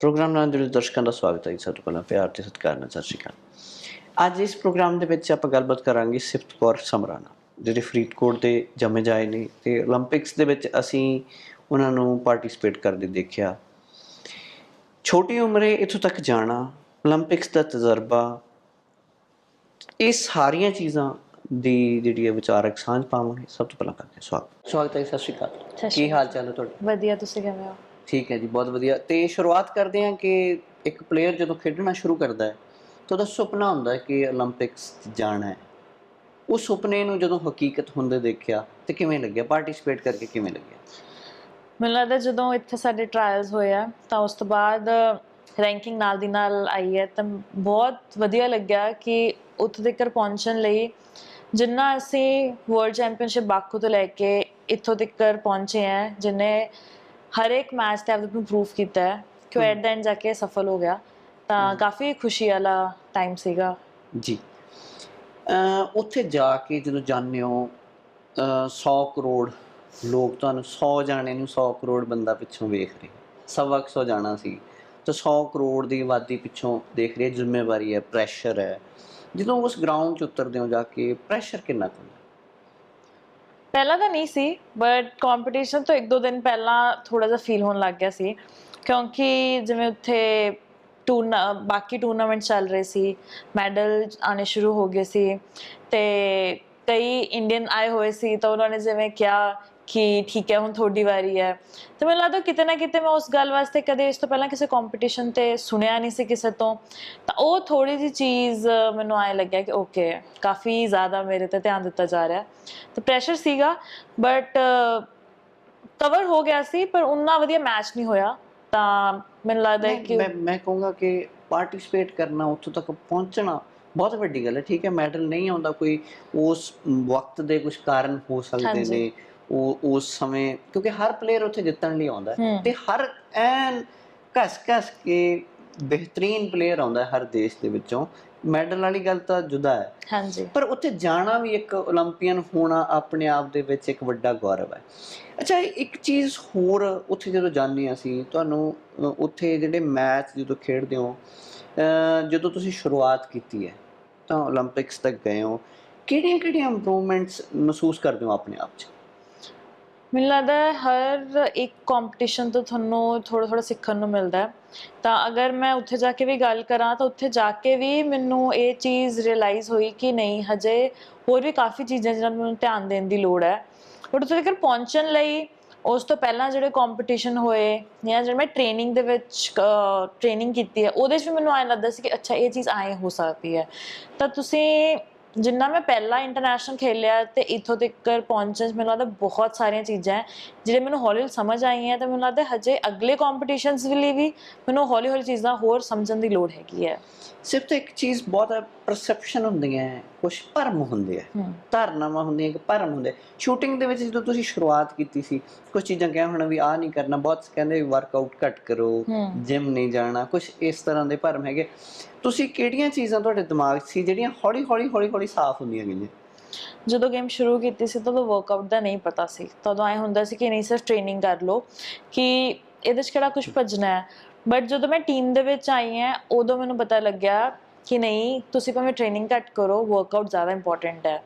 Programme ਨਾਲ ਜੁੜੇ ਦਰਸ਼ਕਾਂ ਦਾ ਸਵਾਗਤ ਹੈ ਸਭ ਤੋਂ ਪਹਿਲਾਂ ਪਿਆਰ ਤੇ ਸਤਿਕਾਰ ਨਾਲ ਸਤਿ ਸ਼੍ਰੀ ਅਕਾਲ। ਅੱਜ ਇਸ ਪ੍ਰੋਗਰਾਮ ਦੇ ਵਿੱਚ ਆਪਾਂ ਗੱਲਬਾਤ ਕਰਾਂਗੇ ਸਿਫਤ ਕੌਰ ਸਮਰਾਨਾ ਜਿਹੜੇ ਫਰੀਦਕੋਟ ਦੇ ਜੰਮੇ ਜਾਏ ਨੇ ਤੇ 올림픽ਸ ਦੇ ਵਿੱਚ ਅਸੀਂ ਉਹਨਾਂ ਨੂੰ ਪਾਰਟਿਸਿਪੇਟ ਕਰਦੇ ਦੇਖਿਆ। ਛੋਟੀ ਉਮਰੇ ਇੱਥੋਂ ਤੱਕ ਜਾਣਾ 올림픽ਸ ਦਾ ਤਜਰਬਾ ਇਹ ਸਾਰੀਆਂ ਚੀਜ਼ਾਂ ਦੀ ਜਿਹੜੀ ਹੈ ਵਿਚਾਰਕ ਸਾਂਝ ਪਾਵਾਂਗੇ। ਸਭ ਤੋਂ ਪਹਿਲਾਂ ਕਰਦੇ ਸਵਾਗਤ। ਸਵਾਗਤ ਹੈ ਸਤਿ ਸ਼੍ਰੀ ਅਕਾਲ। ਕੀ ਹਾਲ ਚਾਲ ਹੈ ਤੁਹਾਡਾ? ਵਧੀਆ ਤੁਸੀਂ ਕਿਵੇਂ ਹੋ? ਠੀਕ ਹੈ ਜੀ, ਬਹੁਤ ਵਧੀਆ। ਤੇ ਸ਼ੁਰੂਆਤ ਕਰਦੇ ਹਾਂ ਕਿ ਇੱਕ ਪਲੇਅਰ ਜਦੋਂ ਖੇਡਣਾ ਸ਼ੁਰੂ ਕਰਦਾ ਹੈ, ਤਾਂ ਉਹਦਾ ਸੁਪਨਾ ਹੁੰਦਾ ਹੈ ਕਿ 올림픽ਸ ਜਾਣਾ ਹੈ। ਉਹ ਸੁਪਨੇ ਨੂੰ ਜਦੋਂ ਹਕੀਕਤ ਹੁੰਦੇ ਦੇਖਿਆ, ਤੇ ਕਿਵੇਂ ਲੱਗਿਆ? ਪਾਰਟਿਸਿਪੇਟ ਕਰਕੇ ਕਿਵੇਂ ਲੱਗਿਆ? ਮੈਨੂੰ ਲੱਗਦਾ ਜਦੋਂ ਇੱਥੇ ਸਾਡੇ ਟ੍ਰਾਇਲਸ ਹੋਇਆ ਤਾਂ ਉਸ ਤੋਂ ਬਾਅਦ ਰੈਂਕਿੰਗ ਨਾਲ ਦੀ ਨਾਲ ਆਈ ਹੈ, ਤਾਂ ਬਹੁਤ ਵਧੀਆ ਲੱਗਿਆ ਕਿ ਉੱਥੇ ਤੱਕ ਪਹੁੰਚਣ ਲਈ ਜਿੰਨਾ ਅਸੀਂ ਵਰਲਡ ਚੈਂਪੀਅਨਸ਼ਿਪ ਬਾਕੂ ਤੋਂ ਲੈ ਕੇ ਇੱਥੋਂ ਤੱਕ ਪਹੁੰਚੇ ਆ ਜਿਨੇ ਹਰ ਇੱਕ ਮੈਚ ਤੇ ਆਪਣਾ ਪ੍ਰੂਫ ਕੀਤਾ ਹੈ ਕਿ ਉਹ ਐਟ ਦਾ ਐਂਡ ਜਾ ਕੇ ਸਫਲ ਹੋ ਗਿਆ। ਤਾਂ ਕਾਫੀ ਖੁਸ਼ੀ ਵਾਲਾ ਟਾਈਮ ਸੀਗਾ। ਜੀ। ਉੱਥੇ ਜਾ ਕੇ ਜਦੋਂ ਜਾਂਦੇ ਹੋ ਅਹ 100 ਕਰੋੜ ਲੋਕ ਤੁਹਾਨੂੰ 100 ਜਾਣੇ ਨੂੰ 100 ਕਰੋੜ ਬੰਦਾ ਪਿੱਛੋਂ ਵੇਖ ਰਹੇ। ਸਵਾ ਕੁ ਸੌ ਜਾਣਾ ਸੀ। ਤਾਂ 100 ਕਰੋੜ ਦੀ ਆਬਾਦੀ ਪਿੱਛੋਂ ਦੇਖ ਰਹੀ ਜ਼ਿੰਮੇਵਾਰੀ ਹੈ ਪ੍ਰੈਸ਼ਰ ਹੈ। ਜਦੋਂ ਉਸ ਗਰਾਊਂਡ 'ਚ ਉਤਰਦੇ ਹੋ ਜਾ ਕੇ ਪ੍ਰੈਸ਼ਰ ਕਿੰਨਾ ਕੁ ਹੁੰਦਾ? ਪਹਿਲਾਂ ਤਾਂ ਨਹੀਂ ਸੀ ਬਟ ਕੰਪੀਟੀਸ਼ਨ ਤੋਂ ਇੱਕ ਦੋ ਦਿਨ ਪਹਿਲਾਂ ਥੋੜਾ ਜਿਹਾ ਫੀਲ ਹੋਣ ਲੱਗ ਗਿਆ ਸੀ, ਕਿਉਂਕਿ ਜਿਵੇਂ ਉੱਥੇ ਟੂਰਨਾ ਬਾਕੀ ਟੂਰਨਾਮੈਂਟ ਚੱਲ ਰਹੇ ਸੀ ਮੈਡਲ ਆਣੇ ਸ਼ੁਰੂ ਹੋ ਗਏ ਸੀ, ਤੇ ਕਈ ਇੰਡੀਅਨ ਆਏ ਹੋਏ ਸੀ, ਤਾਂ ਉਹਨਾਂ ਨੇ ਜਿਵੇਂ ਕਿਹਾ ਕਿ ਠੀਕ ਹੈ ਹੁਣ ਤੁਹਾਡੀ ਵਾਰੀ ਹੈ। ਤੇ ਮੈਨੂੰ ਲੱਗਦਾ ਕਿਤੇ ਨਾ ਕਿਤੇ ਮੈਂ ਉਸ ਗੱਲ ਵਾਸਤੇ ਕਦੇ ਇਸ ਤੋਂ ਪਹਿਲਾਂ ਕਿਸੇ ਕੰਪੀਟੀਸ਼ਨ ਤੇ ਸੁਣਿਆ ਨਹੀਂ ਸੀ ਕਿਸੇ ਤੋਂ। ਤਾਂ ਉਹ ਥੋੜੀ ਜੀ ਚੀਜ਼ ਮੈਨੂੰ ਆਏ ਲੱਗਿਆ ਕਿ ਓਕੇ ਕਾਫੀ ਜ਼ਿਆਦਾ ਮੇਰੇ ਤੇ ਧਿਆਨ ਦਿੱਤਾ ਜਾ ਰਿਹਾ। ਤੇ ਪ੍ਰੈਸ਼ਰ ਸੀਗਾ ਬਟ ਕਵਰ ਹੋ ਗਿਆ ਸੀ ਪਰ ਉਨਾ ਵਧੀਆ ਮੈਚ ਨਹੀਂ ਹੋਇਆ। ਤਾਂ ਮੈਨੂੰ ਲੱਗਦਾ ਹੈ ਕਿ ਮੈਂ ਮੈਂ ਕਹੂੰਗਾ ਕਿ ਪਾਰਟਿਸਿਪੇਟ ਕਰਨਾ ਉੱਥੋਂ ਤੱਕ ਪਹੁੰਚਣਾ ਬਹੁਤ ਵੱਡੀ ਗੱਲ ਹੈ। ਠੀਕ ਹੈ ਮੈਡਲ ਨਹੀਂ ਆਉਂਦਾ ਕੋਈ ਉਸ ਵਕਤ ਦੇ ਕੁਝ ਕਾਰਨ ਹੋ ਸਕਦੇ। ਨੇ। ਉਹ ਉਸ ਸਮੇਂ ਕਿਉਂਕਿ ਹਰ ਪਲੇਅਰ ਉੱਥੇ ਜਿੱਤਣ ਲਈ ਆਉਂਦਾ ਤੇ ਹਰ ਐਨ ਕਸ ਕਸ ਕੇ ਬਿਹਤਰੀਨ ਪਲੇਅਰ ਆਉਂਦਾ ਹਰ ਦੇਸ਼ ਦੇ ਵਿੱਚੋਂ। ਮੈਡਲ ਵਾਲੀ ਗੱਲ ਤਾਂ ਜੁਦਾ ਹੈ। ਹਾਂਜੀ। ਪਰ ਉੱਥੇ ਜਾਣਾ ਵੀ ਇੱਕ 올림픽ੀਅਨ ਹੋਣਾ ਆਪਣੇ ਆਪ ਦੇ ਵਿੱਚ ਇੱਕ ਵੱਡਾ ਗੌਰਵ ਹੈ। ਅੱਛਾ ਇੱਕ ਚੀਜ਼ ਹੋਰ ਉੱਥੇ ਜਦੋਂ ਜਾਂਦੇ ਅਸੀਂ ਤੁਹਾਨੂੰ ਉੱਥੇ ਜਿਹੜੇ ਮੈਚ ਜਦੋਂ ਖੇਡਦੇ ਹੋ ਜਦੋਂ ਤੁਸੀਂ ਸ਼ੁਰੂਆਤ ਕੀਤੀ ਹੈ ਤਾਂ 올림픽ਸ ਤੱਕ ਗਏ ਹੋ ਕਿਹੜੀਆਂ-ਕਿਹੜੀਆਂ ਇੰਪਰੂਵਮੈਂਟਸ ਮਹਿਸੂਸ ਕਰਦੇ ਹੋ ਆਪਣੇ ਆਪ 'ਚ? ਮੈਨੂੰ ਲੱਗਦਾ ਹੈ ਹਰ ਇੱਕ ਕੰਪੀਟੀਸ਼ਨ ਤੋਂ ਤੁਹਾਨੂੰ ਥੋੜਾ ਥੋੜਾ ਸਿੱਖਣ ਨੂੰ ਮਿਲਦਾ ਹੈ। ਤਾਂ ਅਗਰ ਮੈਂ ਉੱਥੇ ਜਾ ਕੇ ਵੀ ਗੱਲ ਕਰਾਂ ਤਾਂ ਉੱਥੇ ਜਾ ਕੇ ਵੀ ਮੈਨੂੰ ਇਹ ਚੀਜ਼ ਰਿਅਲਾਈਜ਼ ਹੋਈ ਕਿ ਨਹੀਂ, ਹਜੇ ਹੋਰ ਵੀ ਕਾਫੀ ਚੀਜ਼ਾਂ ਜਿਹਨਾਂ ਨੂੰ ਮੈਨੂੰ ਧਿਆਨ ਦੇਣ ਦੀ ਲੋੜ ਹੈ। ਬਟ ਉੱਥੇ ਤੱਕ ਪਹੁੰਚਣ ਲਈ ਉਸ ਤੋਂ ਪਹਿਲਾਂ ਜਿਹੜੇ ਕੰਪੀਟੀਸ਼ਨ ਹੋਏ ਜਾਂ ਜਿਹੜੇ ਮੈਂ ਟ੍ਰੇਨਿੰਗ ਦੇ ਵਿੱਚ ਟ੍ਰੇਨਿੰਗ ਕੀਤੀ ਹੈ, ਉਹਦੇ 'ਚ ਵੀ ਮੈਨੂੰ ਐਂ ਲੱਗਦਾ ਸੀ ਕਿ ਅੱਛਾ, ਇਹ ਚੀਜ਼ ਐਂ ਹੋ ਸਕਦੀ ਹੈ। ਤਾਂ ਤੁਸੀਂ ਜਿੰਨਾ ਮੈਂ ਪਹਿਲਾਂ ਇੰਟਰਨੈਸ਼ਨਲ ਖੇਲਿਆ ਤੇ ਇੱਥੋਂ ਤੱਕ ਪਹੁੰਚਣ ਮੈਨੂੰ ਲੱਗਦਾ ਬਹੁਤ ਸਾਰੀਆਂ ਚੀਜ਼ਾਂ ਹੈ ਜਿਹੜੇ ਮੈਨੂੰ ਹੌਲੀ ਹੌਲੀ ਸਮਝ ਆਈਆਂ ਤੇ ਮੈਨੂੰ ਲੱਗਦਾ ਹਜੇ ਅਗਲੇ ਕੰਪੀਟੀਸ਼ਨਸ ਲਈ ਵੀ ਮੈਨੂੰ ਹੌਲੀ ਹੌਲੀ ਚੀਜ਼ਾਂ ਹੋਰ ਸਮਝਣ ਦੀ ਲੋੜ ਹੈਗੀ ਹੈ ਸਿਰਫ ਤਾਂ ਇੱਕ ਚੀਜ਼ ਬਹੁਤ ਪਰਸੈਪਸ਼ਨ ਹੁੰਦੀਆਂ ਹੈ ਕੁਝ ਭਰਮ ਹੁੰਦੇ ਆ। ਧਾਰਨਾਵਾਂ ਹੁੰਦੀਆਂ ਕਿ ਭਰਮ ਹੁੰਦੇ ਸ਼ੂਟਿੰਗ ਦੇ ਵਿੱਚ ਜਦੋਂ ਤੁਸੀਂ ਸ਼ੁਰੂਆਤ ਕੀਤੀ ਸੀ ਕੁਝ ਚੀਜ਼ਾਂ ਕਿਹਾ ਹੋਣਾ ਵੀ ਆਹ ਨਹੀਂ ਕਰਨਾ ਬਹੁਤ ਕਹਿੰਦੇ ਵਰਕਆਊਟ ਘੱਟ ਕਰੋ। ਜਿਮ ਨਹੀਂ ਜਾਣਾ ਕੁਝ ਇਸ ਤਰ੍ਹਾਂ ਦੇ ਭਰਮ ਹੈਗੇ ਤੁਸੀਂ ਕਿਹੜੀਆਂ ਚੀਜ਼ਾਂ ਤੁਹਾਡੇ ਦਿਮਾਗ 'ਚ ਸੀ ਜਿਹੜੀਆਂ ਹੌਲੀ ਹੌਲੀ ਹੌਲੀ ਹੌਲੀ ਸਾਫ਼ ਹੁੰਦੀਆਂ ਗਈਆਂ? ਜਦੋਂ ਗੇਮ ਸ਼ੁਰੂ ਕੀਤੀ ਸੀ ਤਾਂ ਵਰਕਆਊਟ ਦਾ ਨਹੀਂ ਪਤਾ ਸੀ। ਤਦੋਂ ਐ ਹੁੰਦਾ ਸੀ ਕਿ ਨਹੀਂ ਸਿਰਫ ਟ੍ਰੇਨਿੰਗ ਕਰ ਲਓ, ਕਿ ਇਹਦੇ 'ਚ ਕਿਹੜਾ ਕੁਝ ਭੱਜਣਾ ਹੈ। ਬਟ ਜਦੋਂ ਮੈਂ ਟੀਮ ਦੇ ਵਿੱਚ ਆਈ ਹਾਂ, ਉਦੋਂ ਮੈਨੂੰ ਪਤਾ ਲੱਗਿਆ ਕਿ ਨਹੀਂ, ਤੁਸੀਂ ਭਾਵੇਂ ਟ੍ਰੇਨਿੰਗ ਘੱਟ ਕਰੋ ਵਰਕਆਊਟ ਜ਼ਿਆਦਾ ਇੰਪੋਰਟੈਂਟ ਹੈ।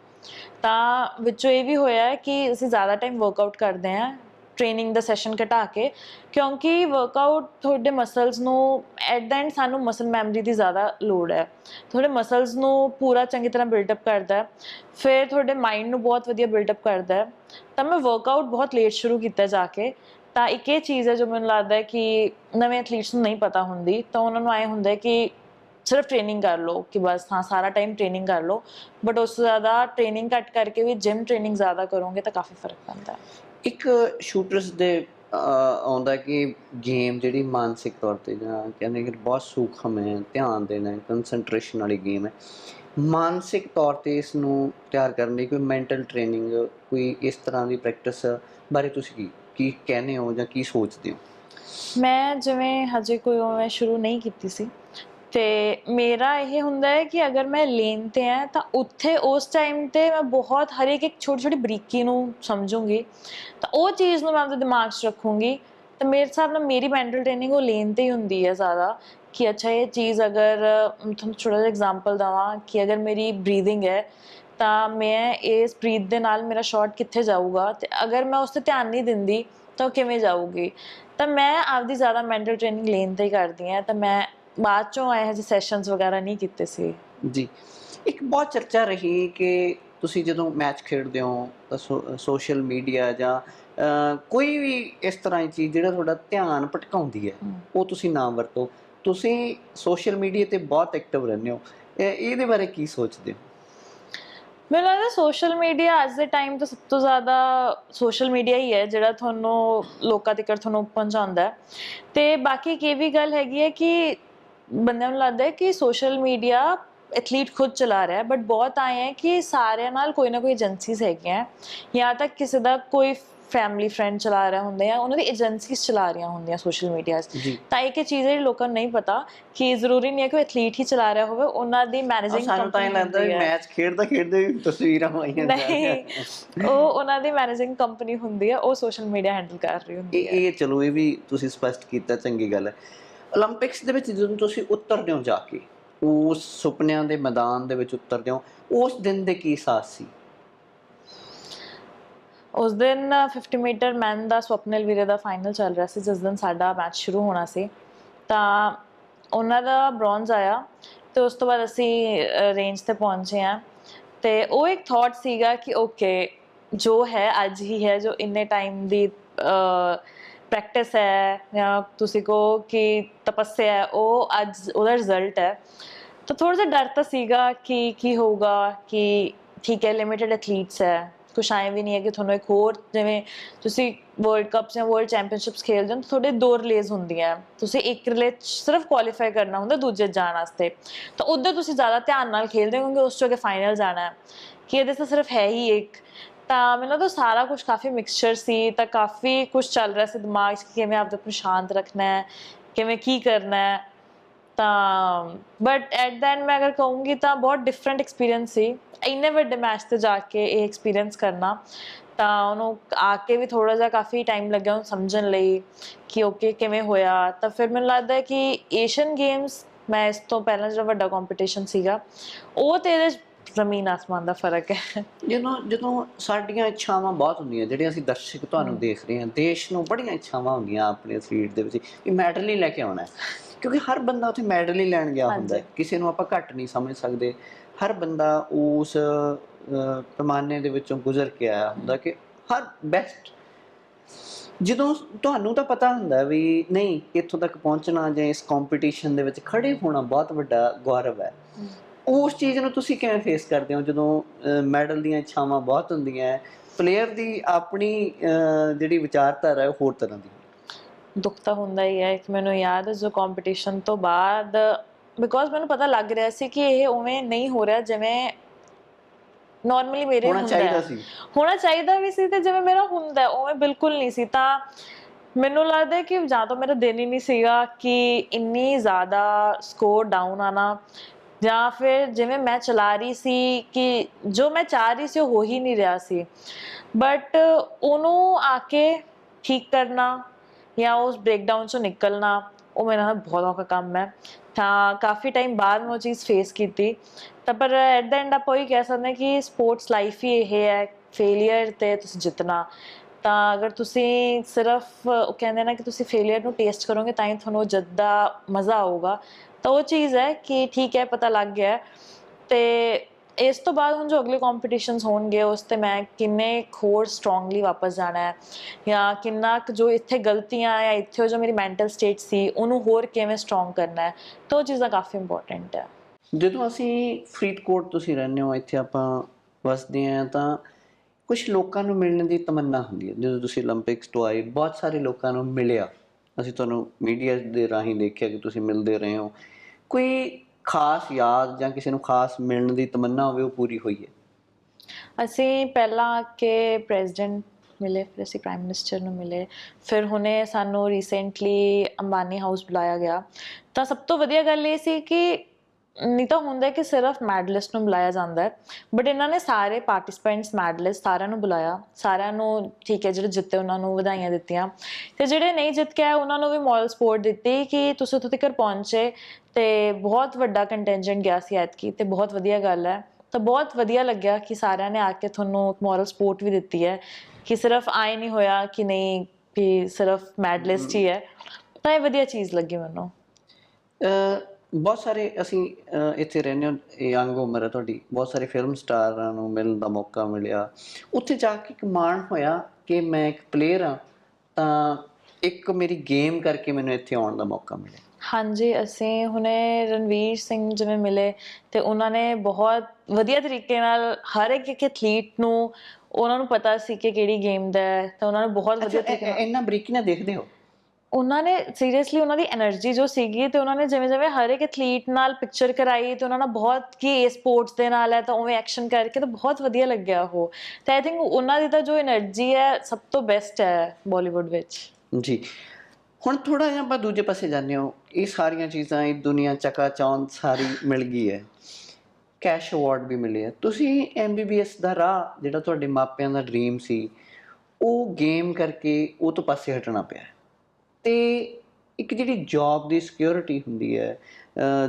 ਤਾਂ ਵਿੱਚੋਂ ਇਹ ਵੀ ਹੋਇਆ ਕਿ ਅਸੀਂ ਜ਼ਿਆਦਾ ਟਾਈਮ ਵਰਕਆਊਟ ਕਰਦੇ ਹਾਂ ਟ੍ਰੇਨਿੰਗ ਦਾ ਸੈਸ਼ਨ ਘਟਾ ਕੇ, ਕਿਉਂਕਿ ਵਰਕਆਊਟ ਤੁਹਾਡੇ ਮਸਲਸ ਨੂੰ ਐਟ ਦਾ ਐਂਡ ਸਾਨੂੰ ਮਸਲ ਮੈਮਰੀ ਦੀ ਜ਼ਿਆਦਾ ਲੋੜ ਹੈ। ਤੁਹਾਡੇ ਮਸਲਸ ਨੂੰ ਪੂਰਾ ਚੰਗੀ ਤਰ੍ਹਾਂ ਬਿਲਡਅਪ ਕਰਦਾ ਹੈ। ਫਿਰ ਤੁਹਾਡੇ ਮਾਈਂਡ ਨੂੰ ਬਹੁਤ ਵਧੀਆ ਬਿਲਡਅਪ ਕਰਦਾ ਹੈ। ਤਾਂ ਮੈਂ ਵਰਕਆਊਟ ਬਹੁਤ ਲੇਟ ਸ਼ੁਰੂ ਕੀਤਾ ਜਾ ਕੇ। ਤਾਂ ਇੱਕ ਇਹ ਚੀਜ਼ ਹੈ ਜੋ ਮੈਨੂੰ ਲੱਗਦਾ ਹੈ ਕਿ ਨਵੇਂ ਐਥਲੀਟਸ ਨੂੰ ਨਹੀਂ ਪਤਾ ਹੁੰਦੀ, ਤਾਂ ਉਹਨਾਂ ਨੂੰ ਐ ਹੁੰਦਾ ਕਿ ਸਿਰਫ ਟ੍ਰੇਨਿੰਗ ਕਰ ਲਓ, ਕਿ ਬਸ ਹਾਂ, ਸਾਰਾ ਟਾਈਮ ਟ੍ਰੇਨਿੰਗ ਕਰ ਲਓ। ਬਟ ਉਸ ਤੋਂ ਜ਼ਿਆਦਾ ਟ੍ਰੇਨਿੰਗ ਘੱਟ ਕਰਕੇ ਵੀ ਜਿਮ ਟ੍ਰੇਨਿੰਗ ਜ਼ਿਆਦਾ ਕਰੋਗੇ ਤਾਂ ਕਾਫੀ ਫ਼ਰਕ ਪੈਂਦਾ ਹੈ। ਇੱਕ ਸ਼ੂਟਰਸ ਦੇ ਆਉਂਦਾ ਕਿ ਗੇਮ ਜਿਹੜੀ ਮਾਨਸਿਕ ਤੌਰ ਤੇ ਜਾਂ ਕਹਿੰਦੇ ਕਿ ਬਹੁਤ ਸੂਖਮ ਹੈ, ਧਿਆਨ ਦੇਣਾ ਹੈ ਕਨਸੈਂਟਰੇਸ਼ਨ ਵਾਲੀ ਗੇਮ ਹੈ। ਮਾਨਸਿਕ ਤੌਰ ਤੇ ਇਸ ਨੂੰ ਤਿਆਰ ਕਰਨ ਲਈ ਕੋਈ ਮੈਂਟਲ ਟ੍ਰੇਨਿੰਗ ਕੋਈ ਇਸ ਤਰ੍ਹਾਂ ਦੀ ਪ੍ਰੈਕਟਿਸ ਬਾਰੇ ਤੁਸੀਂ ਕੀ ਕੀ ਕਹਿੰਦੇ ਹੋ ਜਾਂ ਕੀ ਸੋਚਦੇ ਹੋ? ਮੈਂ ਜਿਵੇਂ ਹਜੇ ਕੋਈ ਉਵੇਂ ਸ਼ੁਰੂ ਨਹੀਂ ਕੀਤੀ ਸੀ। ਤੇ ਮੇਰਾ ਇਹ ਹੁੰਦਾ ਹੈ ਕਿ ਅਗਰ ਮੈਂ ਲੇਨ ਤੇ ਆ ਤਾਂ ਉੱਥੇ ਉਸ ਟਾਈਮ ਤੇ ਮੈਂ ਬਹੁਤ ਹਰ ਇੱਕ ਇੱਕ ਛੋਟੀ ਛੋਟੀ ਬਰੀਕੀ ਨੂੰ ਸਮਝੂੰਗੀ। ਤਾਂ ਉਹ ਚੀਜ਼ ਨੂੰ ਮੈਂ ਆਪਣੇ ਦਿਮਾਗ 'ਚ ਰੱਖੂੰਗੀ। ਤਾਂ ਮੇਰੇ ਹਿਸਾਬ ਨਾਲ ਮੇਰੀ ਮੈਂਟਲ ਟ੍ਰੇਨਿੰਗ ਉਹ ਲੇਨ ਤੇ ਹੀ ਹੁੰਦੀ ਹੈ ਜ਼ਿਆਦਾ। ਕਿ ਅੱਛਾ, ਇਹ ਚੀਜ਼ ਅਗਰ ਤੁਹਾਨੂੰ ਛੋਟਾ ਜਿਹਾ ਐਗਜ਼ਾਮਪਲ ਦਵਾਂ ਕਿ ਅਗਰ ਮੇਰੀ ਬਰੀਥਿੰਗ ਹੈ, ਤਾਂ ਮੈਂ ਇਸ ਬਰੀਥ ਦੇ ਨਾਲ ਮੇਰਾ ਸ਼ਾਟ ਕਿੱਥੇ ਜਾਊਗਾ? ਤੇ ਅਗਰ ਮੈਂ ਉਸ ਤੇ ਧਿਆਨ ਨਹੀਂ ਦਿੰਦੀ, ਤਾਂ ਉਹ ਕਿਵੇਂ ਜਾਊਗੀ? ਤਾਂ ਮੈਂ ਆਪਦੀ ਜ਼ਿਆਦਾ ਮੈਂਟਲ ਟ੍ਰੇਨਿੰਗ ਲੇਨ ਤੇ ਹੀ ਕਰਦੀ ਹਾਂ। ਤਾਂ ਮੈਂ ਬਾਅਦ ਚੋਂ ਇਹੋ ਜਿਹੇ ਸੈਸ਼ਨਸ ਵਗੈਰਾ ਨਹੀਂ ਕੀਤੇ ਸੀ। ਜੀ। ਇੱਕ ਬਹੁਤ ਚਰਚਾ ਰਹੀ ਕਿ ਤੁਸੀਂ ਜਦੋਂ ਮੈਚ ਖੇਡਦੇ ਹੋ ਤਾਂ ਸੋਸ਼ਲ ਮੀਡੀਆ ਜਾਂ ਕੋਈ ਵੀ ਇਸ ਤਰ੍ਹਾਂ ਦੀ ਚੀਜ਼ ਜਿਹੜਾ ਤੁਹਾਡਾ ਧਿਆਨ ਭਟਕਾਉਂਦੀ ਹੈ। ਉਹ ਤੁਸੀਂ ਨਾ ਵਰਤੋ। ਤੁਸੀਂ ਸੋਸ਼ਲ ਮੀਡੀਆ ਤੇ ਬਹੁਤ ਐਕਟਿਵ ਰਹਿੰਦੇ ਹੋ। ਇਹ- ਇਹਦੇ ਬਾਰੇ ਕੀ ਸੋਚਦੇ ਹੋ? ਮੈਨੂੰ ਲੱਗਦਾ ਸੋਸ਼ਲ ਮੀਡੀਆ ਅੱਜ ਦੇ ਟਾਈਮ ਤੇ ਸਭ ਤੋਂ ਜ਼ਿਆਦਾ ਸੋਸ਼ਲ ਮੀਡੀਆ ਹੀ ਹੈ ਜਿਹੜਾ ਤੁਹਾਨੂੰ ਲੋਕਾਂ ਤੱਕ ਤੁਹਾਨੂੰ ਪਹੁੰਚਾਉਂਦਾ ਤੇ ਬਾਕੀ ਇਹ ਵੀ ਗੱਲ ਹੈਗੀ ਹੈ ਕਿ ਬੰਦਿਆਂ ਨੂੰ ਲੱਗਦਾ ਹੈ ਕਿ ਸੋਸ਼ਲ ਮੀਡੀਆ ਐਥਲੀਟ ਖੁਦ ਚਲਾ ਰਿਹਾ ਹੈ ਬਟ ਬਹੁਤ ਆਏ ਹੈ ਕਿ ਸਾਰਿਆਂ ਨਾਲ ਕੋਈ ਨਾ ਕੋਈ ਏਜੰਸੀਜ਼ ਹੈਗੀਆਂ ਜਾਂ ਤਾਂ ਕਿਸੇ ਦਾ ਕੋਈ ਫੈਮਿਲੀ ਫਰੈਂਡ ਚਲਾ ਰਿਹਾ ਹੁੰਦਾ ਹੈ ਉਹਨਾਂ ਦੀ ਏਜੰਸੀਜ਼ ਚਲਾ ਰਹੀਆਂ ਹੁੰਦੀਆਂ ਸੋਸ਼ਲ ਮੀਡੀਆ ਜੀ। ਤਾਂ ਇਹ ਚੀਜ਼ ਹੈ ਜਿਹੜੀ ਲੋਕਾਂ ਨੂੰ ਨਹੀਂ ਪਤਾ ਕਿ ਜ਼ਰੂਰੀ ਨਹੀਂ ਹੈ ਕਿ ਉਹ ਐਥਲੀਟ ਹੀ ਚਲਾ ਰਿਹਾ ਹੋਵੇ ਉਹਨਾਂ ਦੀ ਮੈਨੇਜਿੰਗ ਸਾਨੂੰ ਤਾਂ ਇਹ ਲੱਗਦਾ ਵੀ ਮੈਚ ਖੇਡਦਾ ਖੇਡਦੇ ਵੀ ਤਸਵੀਰਾਂ ਆਈਆਂ ਨਹੀਂ। ਉਹ ਉਹਨਾਂ ਦੀ ਮੈਨੇਜਿੰਗ ਕੰਪਨੀ ਹੁੰਦੀ ਹੈ ਉਹ ਸੋਸ਼ਲ ਮੀਡੀਆ ਹੈਂਡਲ ਕਰ ਰਹੀ ਹੁੰਦੀ ਹੈ। ਇਹ ਚਲੋ ਇਹ ਵੀ ਤੁਸੀਂ ਸਪਸ਼ਟ ਕੀਤਾ ਚੰਗੀ ਗੱਲ ਹੈ। 올림픽ਸ ਦੇ ਵਿੱਚ ਜਦੋਂ ਤੁਸੀਂ ਉਤਰਦੇ ਹੋ ਜਾ ਕੇ, ਉਸ ਸੁਪਨਿਆਂ ਦੇ ਮੈਦਾਨ ਦੇ ਵਿੱਚ ਉਤਰਦੇ ਹੋ, ਉਸ ਦਿਨ ਦੇ ਕੀ ਅਹਿਸਾਸ ਸੀ? ਉਸ ਦਿਨ 50 ਮੀਟਰ ਮੈਨ ਦਾ ਸਵਪਨਿਲ ਵੀਰੇ ਦਾ ਫਾਈਨਲ ਚੱਲ ਰਿਹਾ ਸੀ, ਜਿਸ ਦਿਨ ਸਾਡਾ ਮੈਚ ਸ਼ੁਰੂ ਹੋਣਾ ਸੀ। ਤਾਂ ਉਹਨਾਂ ਦਾ ਬ੍ਰੌਂਜ਼ ਆਇਆ ਤੇ ਉਸ ਤੋਂ ਬਾਅਦ ਅਸੀਂ ਰੇਂਜ ਤੇ ਪਹੁੰਚੇ ਆ ਤੇ ਉਹ ਇੱਕ ਥਾਟ ਸੀਗਾ ਕਿ ਓਕੇ ਜੋ ਹੈ, ਅੱਜ ਹੀ ਹੈ, ਜੋ ਇੰਨੇ ਟਾਈਮ ਦੀ ਪ੍ਰੈਕਟਿਸ ਹੈ ਜਾਂ ਤੁਸੀਂ ਕਹੋ ਕਿ ਤਪੱਸਿਆ ਹੈ, ਉਹ ਅੱਜ ਉਹਦਾ ਰਿਜ਼ਲਟ ਹੈ। ਤਾਂ ਥੋੜਾ ਜਿਹਾ ਡਰ ਤਾਂ ਸੀਗਾ ਕਿ ਕੀ ਹੋਊਗਾ, ਕਿ ਠੀਕ ਹੈ ਲਿਮਿਟਡ ਐਥਲੀਟਸ ਹੈ। ਕੁਛ ਐਂ ਵੀ ਨਹੀਂ ਹੈ ਕਿ ਤੁਹਾਨੂੰ ਇੱਕ ਹੋਰ ਜਿਵੇਂ ਤੁਸੀਂ ਵਰਲਡ ਕੱਪਸ ਜਾਂ ਵਰਲਡ ਚੈਂਪੀਅਨਸ਼ਿਪਸ ਖੇਡਦੇ ਹੋ ਤੁਹਾਡੇ ਦੋ ਰਿਲੇਜ਼ ਹੁੰਦੀਆਂ ਤੁਸੀਂ ਇੱਕ ਰਿਲੇ ਸਿਰਫ ਕੁਆਲੀਫਾਈ ਕਰਨਾ ਹੁੰਦਾ ਦੂਜੇ ਜਾਣ ਵਾਸਤੇ। ਤਾਂ ਉਧਰ ਤੁਸੀਂ ਜ਼ਿਆਦਾ ਧਿਆਨ ਨਾਲ ਖੇਡਦੇ ਹੋ ਕਿਉਂਕਿ ਉਸ 'ਚੋਂ ਅੱਗੇ ਫਾਈਨਲ ਜਾਣਾ ਹੈ। ਕਿ ਇਹਦੇ ਤਾਂ ਸਿਰਫ ਹੈ ਹੀ ਇੱਕ। ਤਾਂ ਮੈਨੂੰ ਲੱਗਦਾ ਸਾਰਾ ਕੁਝ ਕਾਫੀ ਮਿਕਸਚਰ ਸੀ, ਤਾਂ ਕਾਫੀ ਕੁਝ ਚੱਲ ਰਿਹਾ ਸੀ ਦਿਮਾਗ 'ਚ ਕਿ ਕਿਵੇਂ ਆਪਦੇ ਆਪ ਨੂੰ ਸ਼ਾਂਤ ਰੱਖਣਾ ਹੈ, ਕਿਵੇਂ ਕੀ ਕਰਨਾ ਹੈ। ਤਾਂ ਬਟ ਐਟ ਦਾ ਐਂਡ ਮੈਂ ਅਗਰ ਕਹੂੰਗੀ ਤਾਂ ਬਹੁਤ ਡਿਫਰੈਂਟ ਐਕਸਪੀਰੀਅੰਸ ਸੀ। ਇੰਨੇ ਵੱਡੇ ਮੈਚ ਤੇ ਜਾ ਕੇ ਇਹ ਐਕਸਪੀਰੀਅੰਸ ਕਰਨਾ। ਤਾਂ ਉਹਨੂੰ ਆ ਕੇ ਵੀ ਥੋੜਾ ਜਿਹਾ ਕਾਫੀ ਟਾਈਮ ਲੱਗਿਆ ਉਹਨੂੰ ਸਮਝਣ ਲਈ ਕਿ ਓਕੇ ਕਿਵੇਂ ਹੋਇਆ। ਤਾਂ ਫਿਰ ਮੈਨੂੰ ਲੱਗਦਾ ਕਿ ਏਸ਼ੀਅਨ ਗੇਮਸ ਮੈਂ ਇਸ ਤੋਂ ਪਹਿਲਾਂ ਜਿਹੜਾ ਵੱਡਾ ਕੰਪੀਟੀਸ਼ਨ ਸੀਗਾ, ਉਹ ਤੇ ਇਹਦੇ 'ਚ ਜ਼ਮੀਨ ਆਸਮਾਨ ਦਾ ਫ਼ਰਕ ਹੈ। ਜਦੋਂ ਜਦੋਂ ਸਾਡੀਆਂ ਇੱਛਾਵਾਂ ਬਹੁਤ ਹੁੰਦੀਆਂ ਜਿਹੜੀਆਂ ਅਸੀਂ ਦਰਸ਼ਕ ਤੁਹਾਨੂੰ ਦੇਖ ਰਹੇ ਹਾਂ ਦੇਸ਼ ਨੂੰ ਬੜੀਆਂ ਇੱਛਾਵਾਂ ਹੁੰਦੀਆਂ ਆਪਣੇ ਸਰੀਰ ਦੇ ਵਿੱਚ ਵੀ ਮੈਡਲ ਹੀ ਲੈ ਕੇ ਆਉਣਾ ਹੈ। ਕਿਉਂਕਿ ਹਰ ਬੰਦਾ ਉੱਥੇ ਮੈਡਲ ਹੀ ਲੈਣ ਗਿਆ ਹੁੰਦਾ ਹੈ। ਕਿਸੇ ਨੂੰ ਆਪਾਂ ਘੱਟ ਨਹੀਂ ਸਮਝ ਸਕਦੇ। ਹਰ ਬੰਦਾ ਉਸ ਪੈਮਾਨੇ ਦੇ ਵਿੱਚੋਂ ਗੁਜ਼ਰ ਕੇ ਆਇਆ ਹੁੰਦਾ ਕਿ ਹਰ ਬੈਸਟ ਜਦੋਂ ਤੁਹਾਨੂੰ ਤਾਂ ਪਤਾ ਹੁੰਦਾ ਵੀ ਨਹੀਂ ਇੱਥੋਂ ਤੱਕ ਪਹੁੰਚਣਾ ਜਾਂ ਇਸ ਕੰਪੀਟੀਸ਼ਨ ਦੇ ਵਿੱਚ ਖੜੇ ਹੋਣਾ ਬਹੁਤ ਵੱਡਾ ਗੌਰਵ ਹੈ। ਉਸ ਚੀਜ਼ ਨੂੰ ਤੁਸੀਂ ਕਿਵੇਂ ਫੇਸ ਕਰਦੇ ਹੋ? ਜਦੋਂ ਮੈਡਲ ਦੀਆਂ ਇੱਛਾਵਾਂ ਬਹੁਤ ਹੁੰਦੀਆਂ ਹੈ ਪਲੇਅਰ ਦੀ ਆਪਣੀ ਜਿਹੜੀ ਵਿਚਾਰਧਾਰਾ ਹੈ ਹੋਰ ਤਰ੍ਹਾਂ ਦੀ ਦੁੱਖ ਤਾਂ ਹੁੰਦਾ ਹੀ ਹੈ। ਕਿ ਮੈਨੂੰ ਯਾਦ ਹੈ ਜੋ ਕੰਪੀਟੀਸ਼ਨ ਤੋਂ ਬਾਅਦ ਬਿਕੋਜ਼ ਮੈਨੂੰ ਪਤਾ ਲੱਗ ਰਿਹਾ ਸੀ ਕਿ ਇਹ ਉਵੇਂ ਨਹੀਂ ਹੋ ਰਿਹਾ ਜਿਵੇਂ ਨਾਰਮਲੀ ਮੇਰੇ ਹੋਣਾ ਚਾਹੀਦਾ ਸੀ। ਹੋਣਾ ਚਾਹੀਦਾ ਵੀ ਸੀ ਤੇ ਜਿਵੇਂ ਮੇਰਾ ਹੁੰਦਾ ਉਵੇਂ ਬਿਲਕੁਲ ਨਹੀਂ ਸੀ। ਤਾਂ ਮੈਨੂੰ ਲੱਗਦਾ ਕਿ ਜਾਂ ਤਾਂ ਮੇਰਾ ਦਿਨ ਹੀ ਨਹੀਂ ਸੀਗਾ ਕਿ ਇੰਨੀ ਜ਼ਿਆਦਾ ਸਕੋਰ ਡਾਊਨ ਆਣਾ ਜਾਂ ਫਿਰ ਜਿਵੇਂ ਮੈਂ ਚਲਾ ਰਹੀ ਸੀ ਕਿ ਜੋ ਮੈਂ ਚਾਹ ਰਹੀ ਸੀ ਉਹ ਹੋ ਹੀ ਨਹੀਂ ਰਿਹਾ ਸੀ। ਬਟ ਉਹਨੂੰ ਆ ਕੇ ਠੀਕ ਕਰਨਾ ਜਾਂ ਉਸ ਬ੍ਰੇਕਡਾਊਨ ਚੋਂ ਨਿਕਲਣਾ, ਉਹ ਮੇਰੇ ਨਾਲ ਬਹੁਤ ਔਖਾ ਕੰਮ ਹੈ। ਤਾਂ ਕਾਫੀ ਟਾਈਮ ਬਾਅਦ ਮੈਂ ਉਹ ਚੀਜ਼ ਫੇਸ ਕੀਤੀ। ਤਾਂ ਪਰ ਐਟ ਦਾ ਐਂਡ ਆਪਾਂ ਉਹੀ ਕਹਿ ਸਕਦੇ ਹਾਂ ਕਿ ਸਪੋਰਟਸ ਲਾਈਫ ਹੀ ਇਹ ਹੈ ਫੇਲਿਅਰ ਤੇ ਤੁਸੀਂ ਜਿੱਤਣਾ। ਤਾਂ ਅਗਰ ਤੁਸੀਂ ਸਿਰਫ ਉਹ ਕਹਿੰਦੇ ਨਾ ਕਿ ਤੁਸੀਂ ਫੇਲਿਅਰ ਨੂੰ ਟੇਸਟ ਕਰੋਗੇ, ਤਾਂ ਹੀ ਤੁਹਾਨੂੰ ਜਿੱਤ ਦਾ ਮਜ਼ਾ ਆਊਗਾ। ਤਾਂ ਉਹ ਚੀਜ਼ ਹੈ ਕਿ ਠੀਕ ਹੈ, ਪਤਾ ਲੱਗ ਗਿਆ ਤੇ ਇਸ ਤੋਂ ਬਾਅਦ ਹੁਣ ਜੋ ਅਗਲੇ ਕੰਪੀਟੀਸ਼ਨਸ ਹੋਣਗੇ, ਉਸ ਤੇ ਮੈਂ ਕਿੰਨੇ ਹੋਰ ਸਟਰੋਂਗਲੀ ਵਾਪਸ ਜਾਣਾ ਹੈ ਜਾਂ ਕਿੰਨਾ ਕੁ ਜੋ ਇੱਥੇ ਗਲਤੀਆਂ ਆ ਇੱਥੇ ਜੋ ਮੇਰੀ ਮੈਂਟਲ ਸਟੇਟ ਸੀ, ਉਹਨੂੰ ਹੋਰ ਕਿਵੇਂ ਸਟਰੋਂਗ ਕਰਨਾ ਹੈ, ਤਾਂ ਉਹ ਚੀਜ਼ਾਂ ਕਾਫੀ ਇੰਪੋਰਟੈਂਟ ਹੈ। ਜਦੋਂ ਅਸੀਂ ਫਰੀਦਕੋਟ ਤੁਸੀਂ ਰਹਿੰਦੇ ਹੋ, ਇੱਥੇ ਆਪਾਂ ਵਸਦੇ ਆ ਤਾਂ ਕੁਝ ਲੋਕਾਂ ਨੂੰ ਮਿਲਣ ਦੀ ਤਮੰਨਾ ਹੁੰਦੀ ਹੈ। ਜਦੋਂ ਤੁਸੀਂ 올림픽ਸ ਤੋਂ ਆਏ, ਬਹੁਤ ਸਾਰੇ ਲੋਕਾਂ ਨੂੰ ਮਿਲਿਆ। ਅਸੀਂ ਤੁਹਾਨੂੰ ਮੀਡੀਆ ਦੇ ਰਾਹੀਂ ਦੇਖਿਆ ਕਿ ਤੁਸੀਂ ਮਿਲਦੇ ਰਹੇ ਹੋ। ਕੋਈ ਖਾਸ ਯਾਦ ਜਾਂ ਕਿਸੇ ਨੂੰ ਖਾਸ ਮਿਲਣ ਦੀ ਤਮੰਨਾ ਹੋਵੇ, ਉਹ ਪੂਰੀ ਹੋਈ ਹੈ। ਅਸੀਂ ਪਹਿਲਾਂ ਆ ਪ੍ਰੈਜ਼ੀਡੈਂਟ ਮਿਲੇ, ਫਿਰ ਅਸੀਂ ਪ੍ਰਾਈਮ ਮਿਨਿਸਟਰ ਨੂੰ ਮਿਲੇ, ਫਿਰ ਹੁਣੇ ਸਾਨੂੰ ਰੀਸੈਂਟਲੀ ਅੰਬਾਨੀ ਹਾਊਸ ਬੁਲਾਇਆ ਗਿਆ। ਤਾਂ ਸਭ ਤੋਂ ਵਧੀਆ ਗੱਲ ਇਹ ਸੀ ਕਿ ਨਹੀਂ ਤਾਂ ਹੁੰਦਾ ਕਿ ਸਿਰਫ ਮੈਡਲਿਸਟ ਨੂੰ ਬੁਲਾਇਆ ਜਾਂਦਾ ਹੈ ਬਟ ਇਹਨਾਂ ਨੇ ਸਾਰੇ ਪਾਰਟਿਸਪੈਂਟਸ ਮੈਡਲਿਸਟ ਸਾਰਿਆਂ ਨੂੰ ਬੁਲਾਇਆ। ਸਾਰਿਆਂ ਨੂੰ ਠੀਕ ਹੈ, ਜਿਹੜੇ ਜਿੱਤੇ ਉਹਨਾਂ ਨੂੰ ਵਧਾਈਆਂ ਦਿੱਤੀਆਂ। ਤੇ ਜਿਹੜੇ ਨਹੀਂ ਜਿੱਤ ਕੇ ਆਏ, ਉਹਨਾਂ ਨੂੰ ਵੀ ਮੋਰਲ ਸਪੋਰਟ ਦਿੱਤੀ ਕਿ ਤੁਸੀਂ ਉੱਥੇ ਤੱਕ ਪਹੁੰਚੇ। ਤੇ ਬਹੁਤ ਵੱਡਾ ਕੰਟੈਂਜੈਂਟ ਗਿਆ ਸੀ ਐਤਕੀ ਤੇ ਬਹੁਤ ਵਧੀਆ ਗੱਲ ਹੈ। ਤਾਂ ਬਹੁਤ ਵਧੀਆ ਲੱਗਿਆ ਕਿ ਸਾਰਿਆਂ ਨੇ ਆ ਕੇ ਤੁਹਾਨੂੰ ਮੋਰਲ ਸਪੋਰਟ ਵੀ ਦਿੱਤੀ ਹੈ ਕਿ ਸਿਰਫ ਆਏ ਨਹੀਂ ਹੋਇਆ ਕਿ ਨਹੀਂ, ਕਿ ਸਿਰਫ ਮੈਡਲਿਸਟ ਹੀ ਹੈ। ਤਾਂ ਇਹ ਵਧੀਆ ਚੀਜ਼ ਲੱਗੀ ਮੈਨੂੰ। ਬਹੁਤ ਸਾਰੇ ਅਸੀਂ ਇੱਥੇ ਰਹਿੰਦੇ ਹਾਂ ਯੰਗ ਉਮਰ ਹੈ ਤੁਹਾਡੀ, ਬਹੁਤ ਸਾਰੇ ਫਿਲਮ ਸਟਾਰਾਂ ਨੂੰ ਮਿਲਣ ਦਾ ਮੌਕਾ ਮਿਲਿਆ। ਉੱਥੇ ਜਾ ਕੇ ਇੱਕ ਮਾਣ ਹੋਇਆ ਕਿ ਮੈਂ ਇੱਕ ਪਲੇਅਰ ਹਾਂ, ਤਾਂ ਇੱਕ ਮੇਰੀ ਗੇਮ ਕਰਕੇ ਮੈਨੂੰ ਇੱਥੇ ਆਉਣ ਦਾ ਮੌਕਾ ਮਿਲਿਆ। ਹਾਂਜੀ ਅਸੀਂ ਹੁਣੇ ਰਣਵੀਰ ਸਿੰਘ ਜਿਵੇਂ ਮਿਲੇ ਤੇ ਉਹਨਾਂ ਨੇ ਬਹੁਤ ਵਧੀਆ ਤਰੀਕੇ ਨਾਲ ਹਰ ਇੱਕ ਇੱਕ ਐਥਲੀਟ ਨੂੰ ਉਹਨਾਂ ਨੂੰ ਪਤਾ ਸੀ ਕਿ ਕਿਹੜੀ ਗੇਮ ਦਾ ਹੈ ਤਾਂ ਉਹਨਾਂ ਨੇ ਬਹੁਤ ਵਧੀਆ ਤਰੀਕੇ ਨਾਲ ਇੰਨਾ ਬਰੀਕੀ ਨਾਲ ਦੇਖਦੇ ਹੋ? ਉਹਨਾਂ ਨੇ ਸੀਰੀਅਸਲੀ ਉਹਨਾਂ ਦੀ એનર્ਜੀ ਜੋ ਸੀਗੀ ਤੇ ਉਹਨਾਂ ਨੇ ਜਿਵੇਂ ਜਿਵੇਂ ਹਰ ਇੱਕ ਐਥਲੀਟ ਨਾਲ ਪਿਕਚਰ ਕਰਾਈ ਤੇ ਉਹਨਾਂ ਨਾਲ ਬਹੁਤ ਕੀ ਇਹ ਸਪੋਰਟਸ ਦੇ ਨਾਲ ਹੈ ਤਾਂ ਉਵੇਂ ਐਕਸ਼ਨ ਕਰਕੇ ਤਾਂ ਬਹੁਤ ਵਧੀਆ ਲੱਗਿਆ ਉਹ। ਤੇ ਆਈ ਥਿੰਕ ਉਹਨਾਂ ਦੀ ਤਾਂ ਜੋ એનર્ਜੀ ਹੈ ਸਭ ਤੋਂ ਬੈਸਟ ਹੈ ਬਾਲੀਵੁੱਡ ਵਿੱਚ। ਜੀ। ਹੁਣ ਥੋੜਾ ਜਿਹਾ ਆਪਾਂ ਦੂਜੇ ਪਾਸੇ ਜਾਂਦੇ ਹਾਂ। ਇਹ ਸਾਰੀਆਂ ਚੀਜ਼ਾਂ ਇਹ ਦੁਨੀਆ ਚਕਾ ਚੌਂਦ ਸਾਰੀ ਮਿਲ ਗਈ ਹੈ। ਕੈਸ਼ ਅਵਾਰਡ ਵੀ ਮਿਲੇ ਆ। ਤੁਸੀਂ ਐਮਬੀਬੀਐਸ ਦਾ ਰਾਹ ਜਿਹੜਾ ਤੁਹਾਡੇ ਮਾਪਿਆਂ ਦਾ ਡ੍ਰੀਮ ਸੀ ਉਹ ਗੇਮ ਕਰਕੇ ਉਹ ਤੋਂ ਪਾਸੇ ਹਟਣਾ ਪਿਆ ਤੇ ਇੱਕ ਜਿਹੜੀ ਜੌਬ ਦੀ ਸਿਕਿਉਰਿਟੀ ਹੁੰਦੀ ਹੈ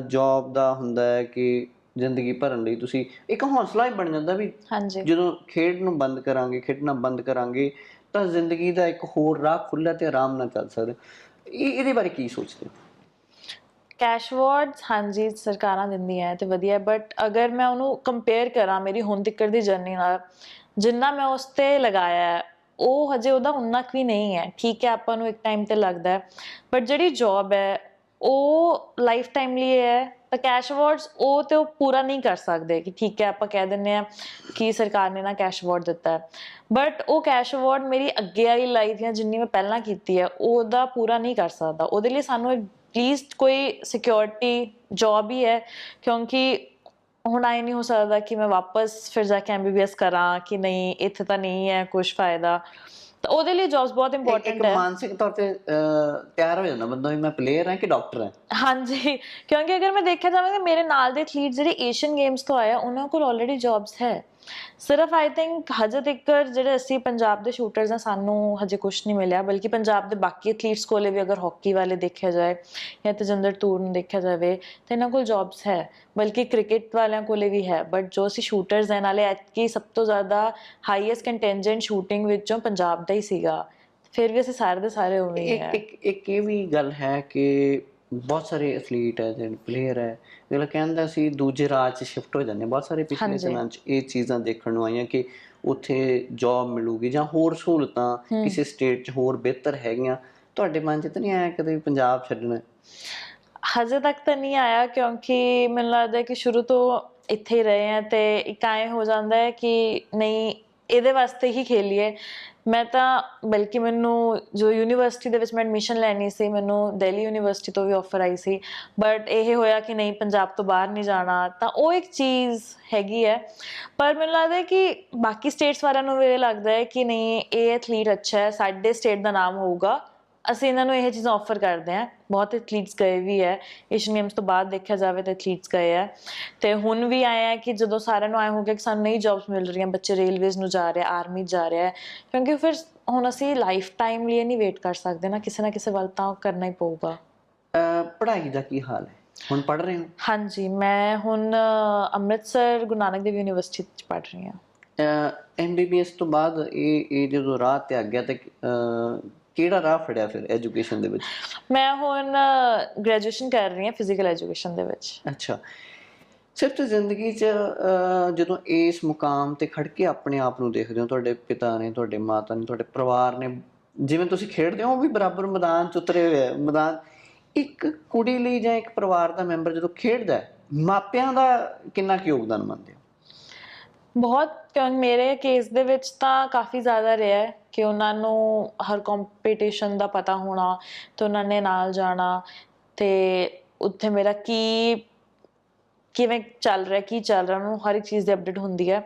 ਜੌਬ ਦਾ ਹੁੰਦਾ ਹੈ ਕਿ ਜ਼ਿੰਦਗੀ ਭਰਨ ਲਈ ਤੁਸੀਂ ਇੱਕ ਹੌਸਲਾ ਹੀ ਬਣ ਜਾਂਦਾ ਵੀ ਹਾਂਜੀ। ਜਦੋਂ ਖੇਡ ਨੂੰ ਬੰਦ ਕਰਾਂਗੇ ਖੇਡਣਾ ਬੰਦ ਕਰਾਂਗੇ ਤਾਂ ਜ਼ਿੰਦਗੀ ਦਾ ਇੱਕ ਹੋਰ ਰਾਹ ਖੁੱਲ੍ਹਾ ਤੇ ਆਰਾਮ ਨਾਲ ਚੱਲ ਸਕਦਾ ਇਹ ਇਹਦੇ ਬਾਰੇ ਕੀ ਸੋਚਦੇ ਹੋ? ਕੈਸ਼ ਅਵਾਰਡਸ ਹਾਂਜੀ, ਸਰਕਾਰਾਂ ਦਿੰਦੀਆਂ ਹੈ ਤੇ ਵਧੀਆ ਬਟ ਅਗਰ ਮੈਂ ਉਹਨੂੰ ਕੰਪੇਅਰ ਕਰਾਂ ਮੇਰੀ ਹੁਣ ਤੱਕ ਦੀ ਜਰਨੀ ਨਾਲ, ਜਿੰਨਾ ਮੈਂ ਉਸ ਤੇ ਲਗਾਇਆ ਹੈ, ਉਹ ਹਜੇ ਉਹਦਾ ਉਨਾ ਵੀ ਨਹੀਂ ਹੈ। ਠੀਕ ਹੈ, ਆਪਾਂ ਨੂੰ ਇੱਕ ਟਾਈਮ ਤੇ ਲੱਗਦਾ ਹੈ ਬਟ ਜਿਹੜੀ ਜੌਬ ਹੈ, ਉਹ ਲਾਈਫ ਟਾਈਮ ਲਈ ਹੈ ਤਾਂ ਕੈਸ਼ ਅਵਾਰਡਸ ਉਹ ਤੇ ਉਹ ਪੂਰਾ ਨਹੀਂ ਕਰ ਸਕਦੇ ਕਿ ਠੀਕ ਹੈ, ਆਪਾਂ ਕਹਿ ਦਿੰਨੇ ਆ ਕਿ ਸਰਕਾਰ ਨੇ ਨਾ ਕੈਸ਼ ਅਵਾਰਡ ਦਿੱਤਾ ਹੈ। ਬਟ ਉਹ ਕੈਸ਼ ਅਵਾਰਡ ਮੇਰੀ ਅੱਗੇ ਵਾਲੀ ਲਾਈਫ ਜਾਂ ਜਿੰਨੀ ਮੈਂ ਪਹਿਲਾਂ ਕੀਤੀ ਹੈ, ਉਹਦਾ ਪੂਰਾ ਨਹੀਂ ਕਰ ਸਕਦਾ। ਉਹਦੇ ਲਈ ਸਾਨੂੰ ਐਟਲੀਸਟ ਕੋਈ ਸਿਕਿਉਰਿਟੀ ਜੌਬ ਹੀ ਹੈ, ਕਿਉਂਕਿ ਹੁਣ ਆਈ ਨਹੀਂ ਹੋ ਸਕਦਾ ਕਿ ਮੈਂ ਵਾਪਸ ਫਿਰ ਜਾ ਕੇ ਐਮਬੀਬੀਐਸ ਕਰਾਂ ਕਿ ਨਹੀਂ, ਇੱਥੇ ਤਾਂ ਨਹੀਂ ਹੈ ਕੁਝ ਫਾਇਦਾ। ਤਾਂ ਉਹਦੇ ਲਈ ਜੌਬਸ ਬਹੁਤ ਇੱਕ ਇੰਪੋਰਟੈਂਟ ਹੈ। ਮਾਨਸਿਕ ਤੌਰ ਤੇ ਤਿਆਰ ਹੋ ਜਾਂਦਾ ਬੰਦਾ ਵੀ ਮੈਂ ਪਲੇਅਰ ਹਾਂ ਕਿ ਡਾਕਟਰ ਹਾਂ? ਹਾਂਜੀ ਕਿਉਂਕਿ ਅਗਰ ਮੈਂ ਦੇਖਿਆ ਜਾਵੇ ਕਿ ਮੇਰੇ ਨਾਲ ਦੇ ਐਥਲੀਟ ਜਿਹੜੇ ਏਸ਼ੀਅਨ ਗੇਮਸ ਤੋਂ ਆਏ ਆ ਉਹਨਾਂ ਕੋਲ ਆਲਰੇਡੀ ਜੌਬਸ ਹੈ। ਸਿਰਫ ਆਈ ਥਿੰਕ ਹਜੇ ਤੱਕ ਜਿਹੜੇ ਅਸੀਂ ਪੰਜਾਬ ਦੇ ਸ਼ੂਟਰਸ ਆ ਸਾਨੂੰ ਹਜੇ ਕੁਝ ਨਹੀਂ ਮਿਲਿਆ ਬਲਕਿ ਪੰਜਾਬ ਦੇ ਬਾਕੀ ਐਥਲੀਟਸ ਕੋਲੇ ਵੀ ਅਗਰ ਹਾਕੀ ਵਾਲੇ ਦੇਖਿਆ ਜਾਏ ਜਾਂ ਤਜਿੰਦਰ ਤੂਰ ਨੂੰ ਦੇਖਿਆ ਜਾਵੇ ਤਾਂ ਇਹਨਾਂ ਕੋਲ ਜੌਬਸ ਹੈ ਬਲਕਿ ਕ੍ਰਿਕਟ ਵਾਲਿਆਂ ਕੋਲੇ ਵੀ ਹੈ। ਬਟ ਜੋ ਅਸੀਂ ਸ਼ੂਟਰਸ ਹੈ ਨਾਲੇ ਐਤਕੀ ਸਭ ਤੋਂ ਜ਼ਿਆਦਾ ਹਾਈਐਸਟ ਕੰਟਿੰਜੈਂਟ ਸ਼ੂਟਿੰਗ ਵਿੱਚੋਂ ਪੰਜਾਬ ਦਾ ਹੀ ਸੀਗਾ। ਫਿਰ ਵੀ ਅਸੀਂ ਸਾਰੇ ਦੇ ਸਾਰੇ ਉਵੇਂ ਹੀ ਹੈ। ਇੱਕ ਇੱਕ ਇਹ ਵੀ ਗੱਲ ਹੈ ਕਿ ਬਹੁਤ ਸਾਰੇ ਐਥਲੀਟ ਹੈ ਜਿਹੜੇ ਪਲੇਅਰ ਹੈ ਜਿਹੜਾ ਕਹਿੰਦਾ ਸੀ ਦੂਜੇ ਰਾਜ 'ਚ ਸ਼ਿਫਟ ਹੋ ਜਾਂਦੇ। ਬਹੁਤ ਸਾਰੇ ਪਿਛਲੇ ਹਾਂਜੀ। 'ਚ ਇਹ ਚੀਜ਼ਾਂ ਦੇਖਣ ਨੂੰ ਆਈਆਂ ਕਿ ਉੱਥੇ ਜੌਬ ਮਿਲੂਗੀ ਜਾਂ ਹੋਰ ਸਹੂਲਤਾਂ ਕਿਸੇ ਸਟੇਟ 'ਚ ਹੋਰ ਬਿਹਤਰ ਹੈਗੀਆਂ ਤੁਹਾਡੇ ਮਨ 'ਚ ਤਾਂ ਨਹੀਂ ਆਇਆ ਕਦੇ ਵੀ ਪੰਜਾਬ ਛੱਡਣਾ ਹਜੇ ਤੱਕ ਤਾਂ ਨਹੀਂ ਆਇਆ ਕਿਉਂਕਿ ਮੈਨੂੰ ਲੱਗਦਾ ਹੈ ਕਿ ਸ਼ੁਰੂ ਤੋਂ ਇੱਥੇ ਹੀ ਰਹੇ ਆ ਤੇ ਇੱਕ ਐਂ ਹੋ ਜਾਂਦਾ ਹੈ ਕਿ ਨਹੀਂ ਇਹਦੇ ਵਾਸਤੇ ਹੀ ਖੇਲੀਏ ਮੈਂ ਤਾਂ, ਬਲਕਿ ਮੈਨੂੰ ਜੋ ਯੂਨੀਵਰਸਿਟੀ ਦੇ ਵਿੱਚ ਮੈਂ ਐਡਮਿਸ਼ਨ ਲੈਣੀ ਸੀ, ਮੈਨੂੰ ਦਿੱਲੀ ਯੂਨੀਵਰਸਿਟੀ ਤੋਂ ਵੀ ਆਫਰ ਆਈ ਸੀ ਬਟ ਇਹ ਹੋਇਆ ਕਿ ਨਹੀਂ, ਪੰਜਾਬ ਤੋਂ ਬਾਹਰ ਨਹੀਂ ਜਾਣਾ, ਤਾਂ ਉਹ ਇੱਕ ਚੀਜ਼ ਹੈਗੀ ਹੈ। ਪਰ ਮੈਨੂੰ ਲੱਗਦਾ ਹੈ ਕਿ ਬਾਕੀ ਸਟੇਟਸ ਵਾਲਿਆਂ ਨੂੰ ਵੀ ਇਹ ਲੱਗਦਾ ਹੈ ਕਿ ਨਹੀਂ, ਇਹ ਐਥਲੀਟ ਅੱਛਾ ਹੈ, ਸਾਡੇ ਸਟੇਟ ਦਾ ਨਾਮ ਹੋਊਗਾ। ਅਸੀਂ ਇਹਨਾਂ ਨੂੰ ਇਹ ਚੀਜ਼ਾਂ ਆਫਰ ਕਰਦੇ ਹਾਂ। ਬਹੁਤ ਐਥਲੀਟਸ ਗਏ ਵੀ ਹੈ। ਏਸ਼ੀਅਨ ਗੇਮਸ ਤੋਂ ਬਾਅਦ ਦੇਖਿਆ ਜਾਵੇ ਤਾਂ ਐਥਲੀਟਸ ਗਏ ਹੈ। ਤੇ ਹੁਣ ਵੀ ਆਏ ਆ ਕਿ ਜਦੋਂ ਸਾਰਿਆਂ ਨੂੰ ਆਏ ਹੋ ਗਿਆ ਕਿ ਸਾਨੂੰ ਨਹੀਂ ਜੌਬਸ ਮਿਲ ਰਹੀਆਂ ਬੱਚੇ ਰੇਲਵੇਜ਼ ਨੂੰ ਜਾ ਰਹੇ ਆਰਮੀ ਜਾ ਰਹੇ ਕਿਉਂਕਿ ਫਿਰ ਹੁਣ ਅਸੀਂ ਲਾਈਫ ਟਾਈਮ ਲਈ ਨਹੀਂ ਵੇਟ ਕਰ ਸਕਦੇ ਨਾ ਕਿਸੇ ਨਾ ਕਿਸੇ ਵੱਲ ਤਾਂ ਕਰਨਾ ਹੀ ਪਊਗਾ। ਪੜ੍ਹਾਈ ਦਾ ਕੀ ਹਾਲ ਹੈ? ਹੁਣ ਪੜ੍ਹ ਰਹੇ ਹੋ? ਹਾਂਜੀ ਮੈਂ ਹੁਣ ਅੰਮ੍ਰਿਤਸਰ ਗੁਰੂ ਨਾਨਕ ਦੇਵ ਯੂਨੀਵਰਸਿਟੀ ਚ ਪੜ੍ਹ ਰਹੀ ਹਾਂ। ਐਮਬੀਬੀਐਸ ਤੋਂ ਬਾਅਦ ਇਹ ਇਹ ਜਦੋਂ ਰਾਹ ਤੇ ਆ ਗਿਆ ਤੇ ਕਿਹੜਾ ਰਾਹ ਫੜਿਆ ਫਿਰ ਐਜੂਕੇਸ਼ਨ ਦੇ ਵਿੱਚ? ਮੈਂ ਹੁਣ ਗ੍ਰੈਜੂਏਸ਼ਨ ਕਰ ਰਹੀ ਹਾਂ ਫਿਜ਼ੀਕਲ ਐਜੂਕੇਸ਼ਨ ਦੇ ਵਿੱਚ। ਅੱਛਾ। ਸਿਰਫ ਜ਼ਿੰਦਗੀ 'ਚ ਜਦੋਂ ਇਸ ਮੁਕਾਮ ਤੇ ਖੜ ਕੇ ਆਪਣੇ ਆਪ ਨੂੰ ਦੇਖਦੇ ਹੋ ਤੁਹਾਡੇ ਪਿਤਾ ਨੇ ਤੁਹਾਡੇ ਮਾਤਾ ਨੇ ਤੁਹਾਡੇ ਪਰਿਵਾਰ ਨੇ ਜਿਵੇਂ ਤੁਸੀਂ ਖੇਡਦੇ ਹੋ ਉਹ ਵੀ ਬਰਾਬਰ ਮੈਦਾਨ 'ਚ ਉਤਰੇ ਹੋਏ ਆ ਮੈਦਾਨ। ਇੱਕ ਕੁੜੀ ਲਈ ਜਾਂ ਇੱਕ ਪਰਿਵਾਰ ਦਾ ਮੈਂਬਰ ਜਦੋਂ ਖੇਡਦਾ ਮਾਪਿਆਂ ਦਾ ਕਿੰਨਾ ਕੁ ਯੋਗਦਾਨ ਮੰਨਦੇ ਹੋ? ਬਹੁਤ, ਕਿਉਂ ਮੇਰੇ ਕੇਸ ਦੇ ਵਿੱਚ ਤਾਂ ਕਾਫੀ ਜ਼ਿਆਦਾ ਰਿਹਾ ਹੈ ਕਿ ਉਹਨਾਂ ਨੂੰ ਹਰ ਕੰਪੀਟੀਸ਼ਨ ਦਾ ਪਤਾ ਹੋਣਾ ਤੇ ਉਹਨਾਂ ਨੇ ਨਾਲ ਜਾਣਾ ਤੇ ਉੱਥੇ ਮੇਰਾ ਕੀ, ਕਿਵੇਂ ਚੱਲ ਰਿਹਾ, ਕੀ ਚੱਲ ਰਿਹਾ, ਉਹਨਾਂ ਨੂੰ ਹਰ ਇੱਕ ਚੀਜ਼ ਦੀ ਅਪਡੇਟ ਹੁੰਦੀ ਹੈ।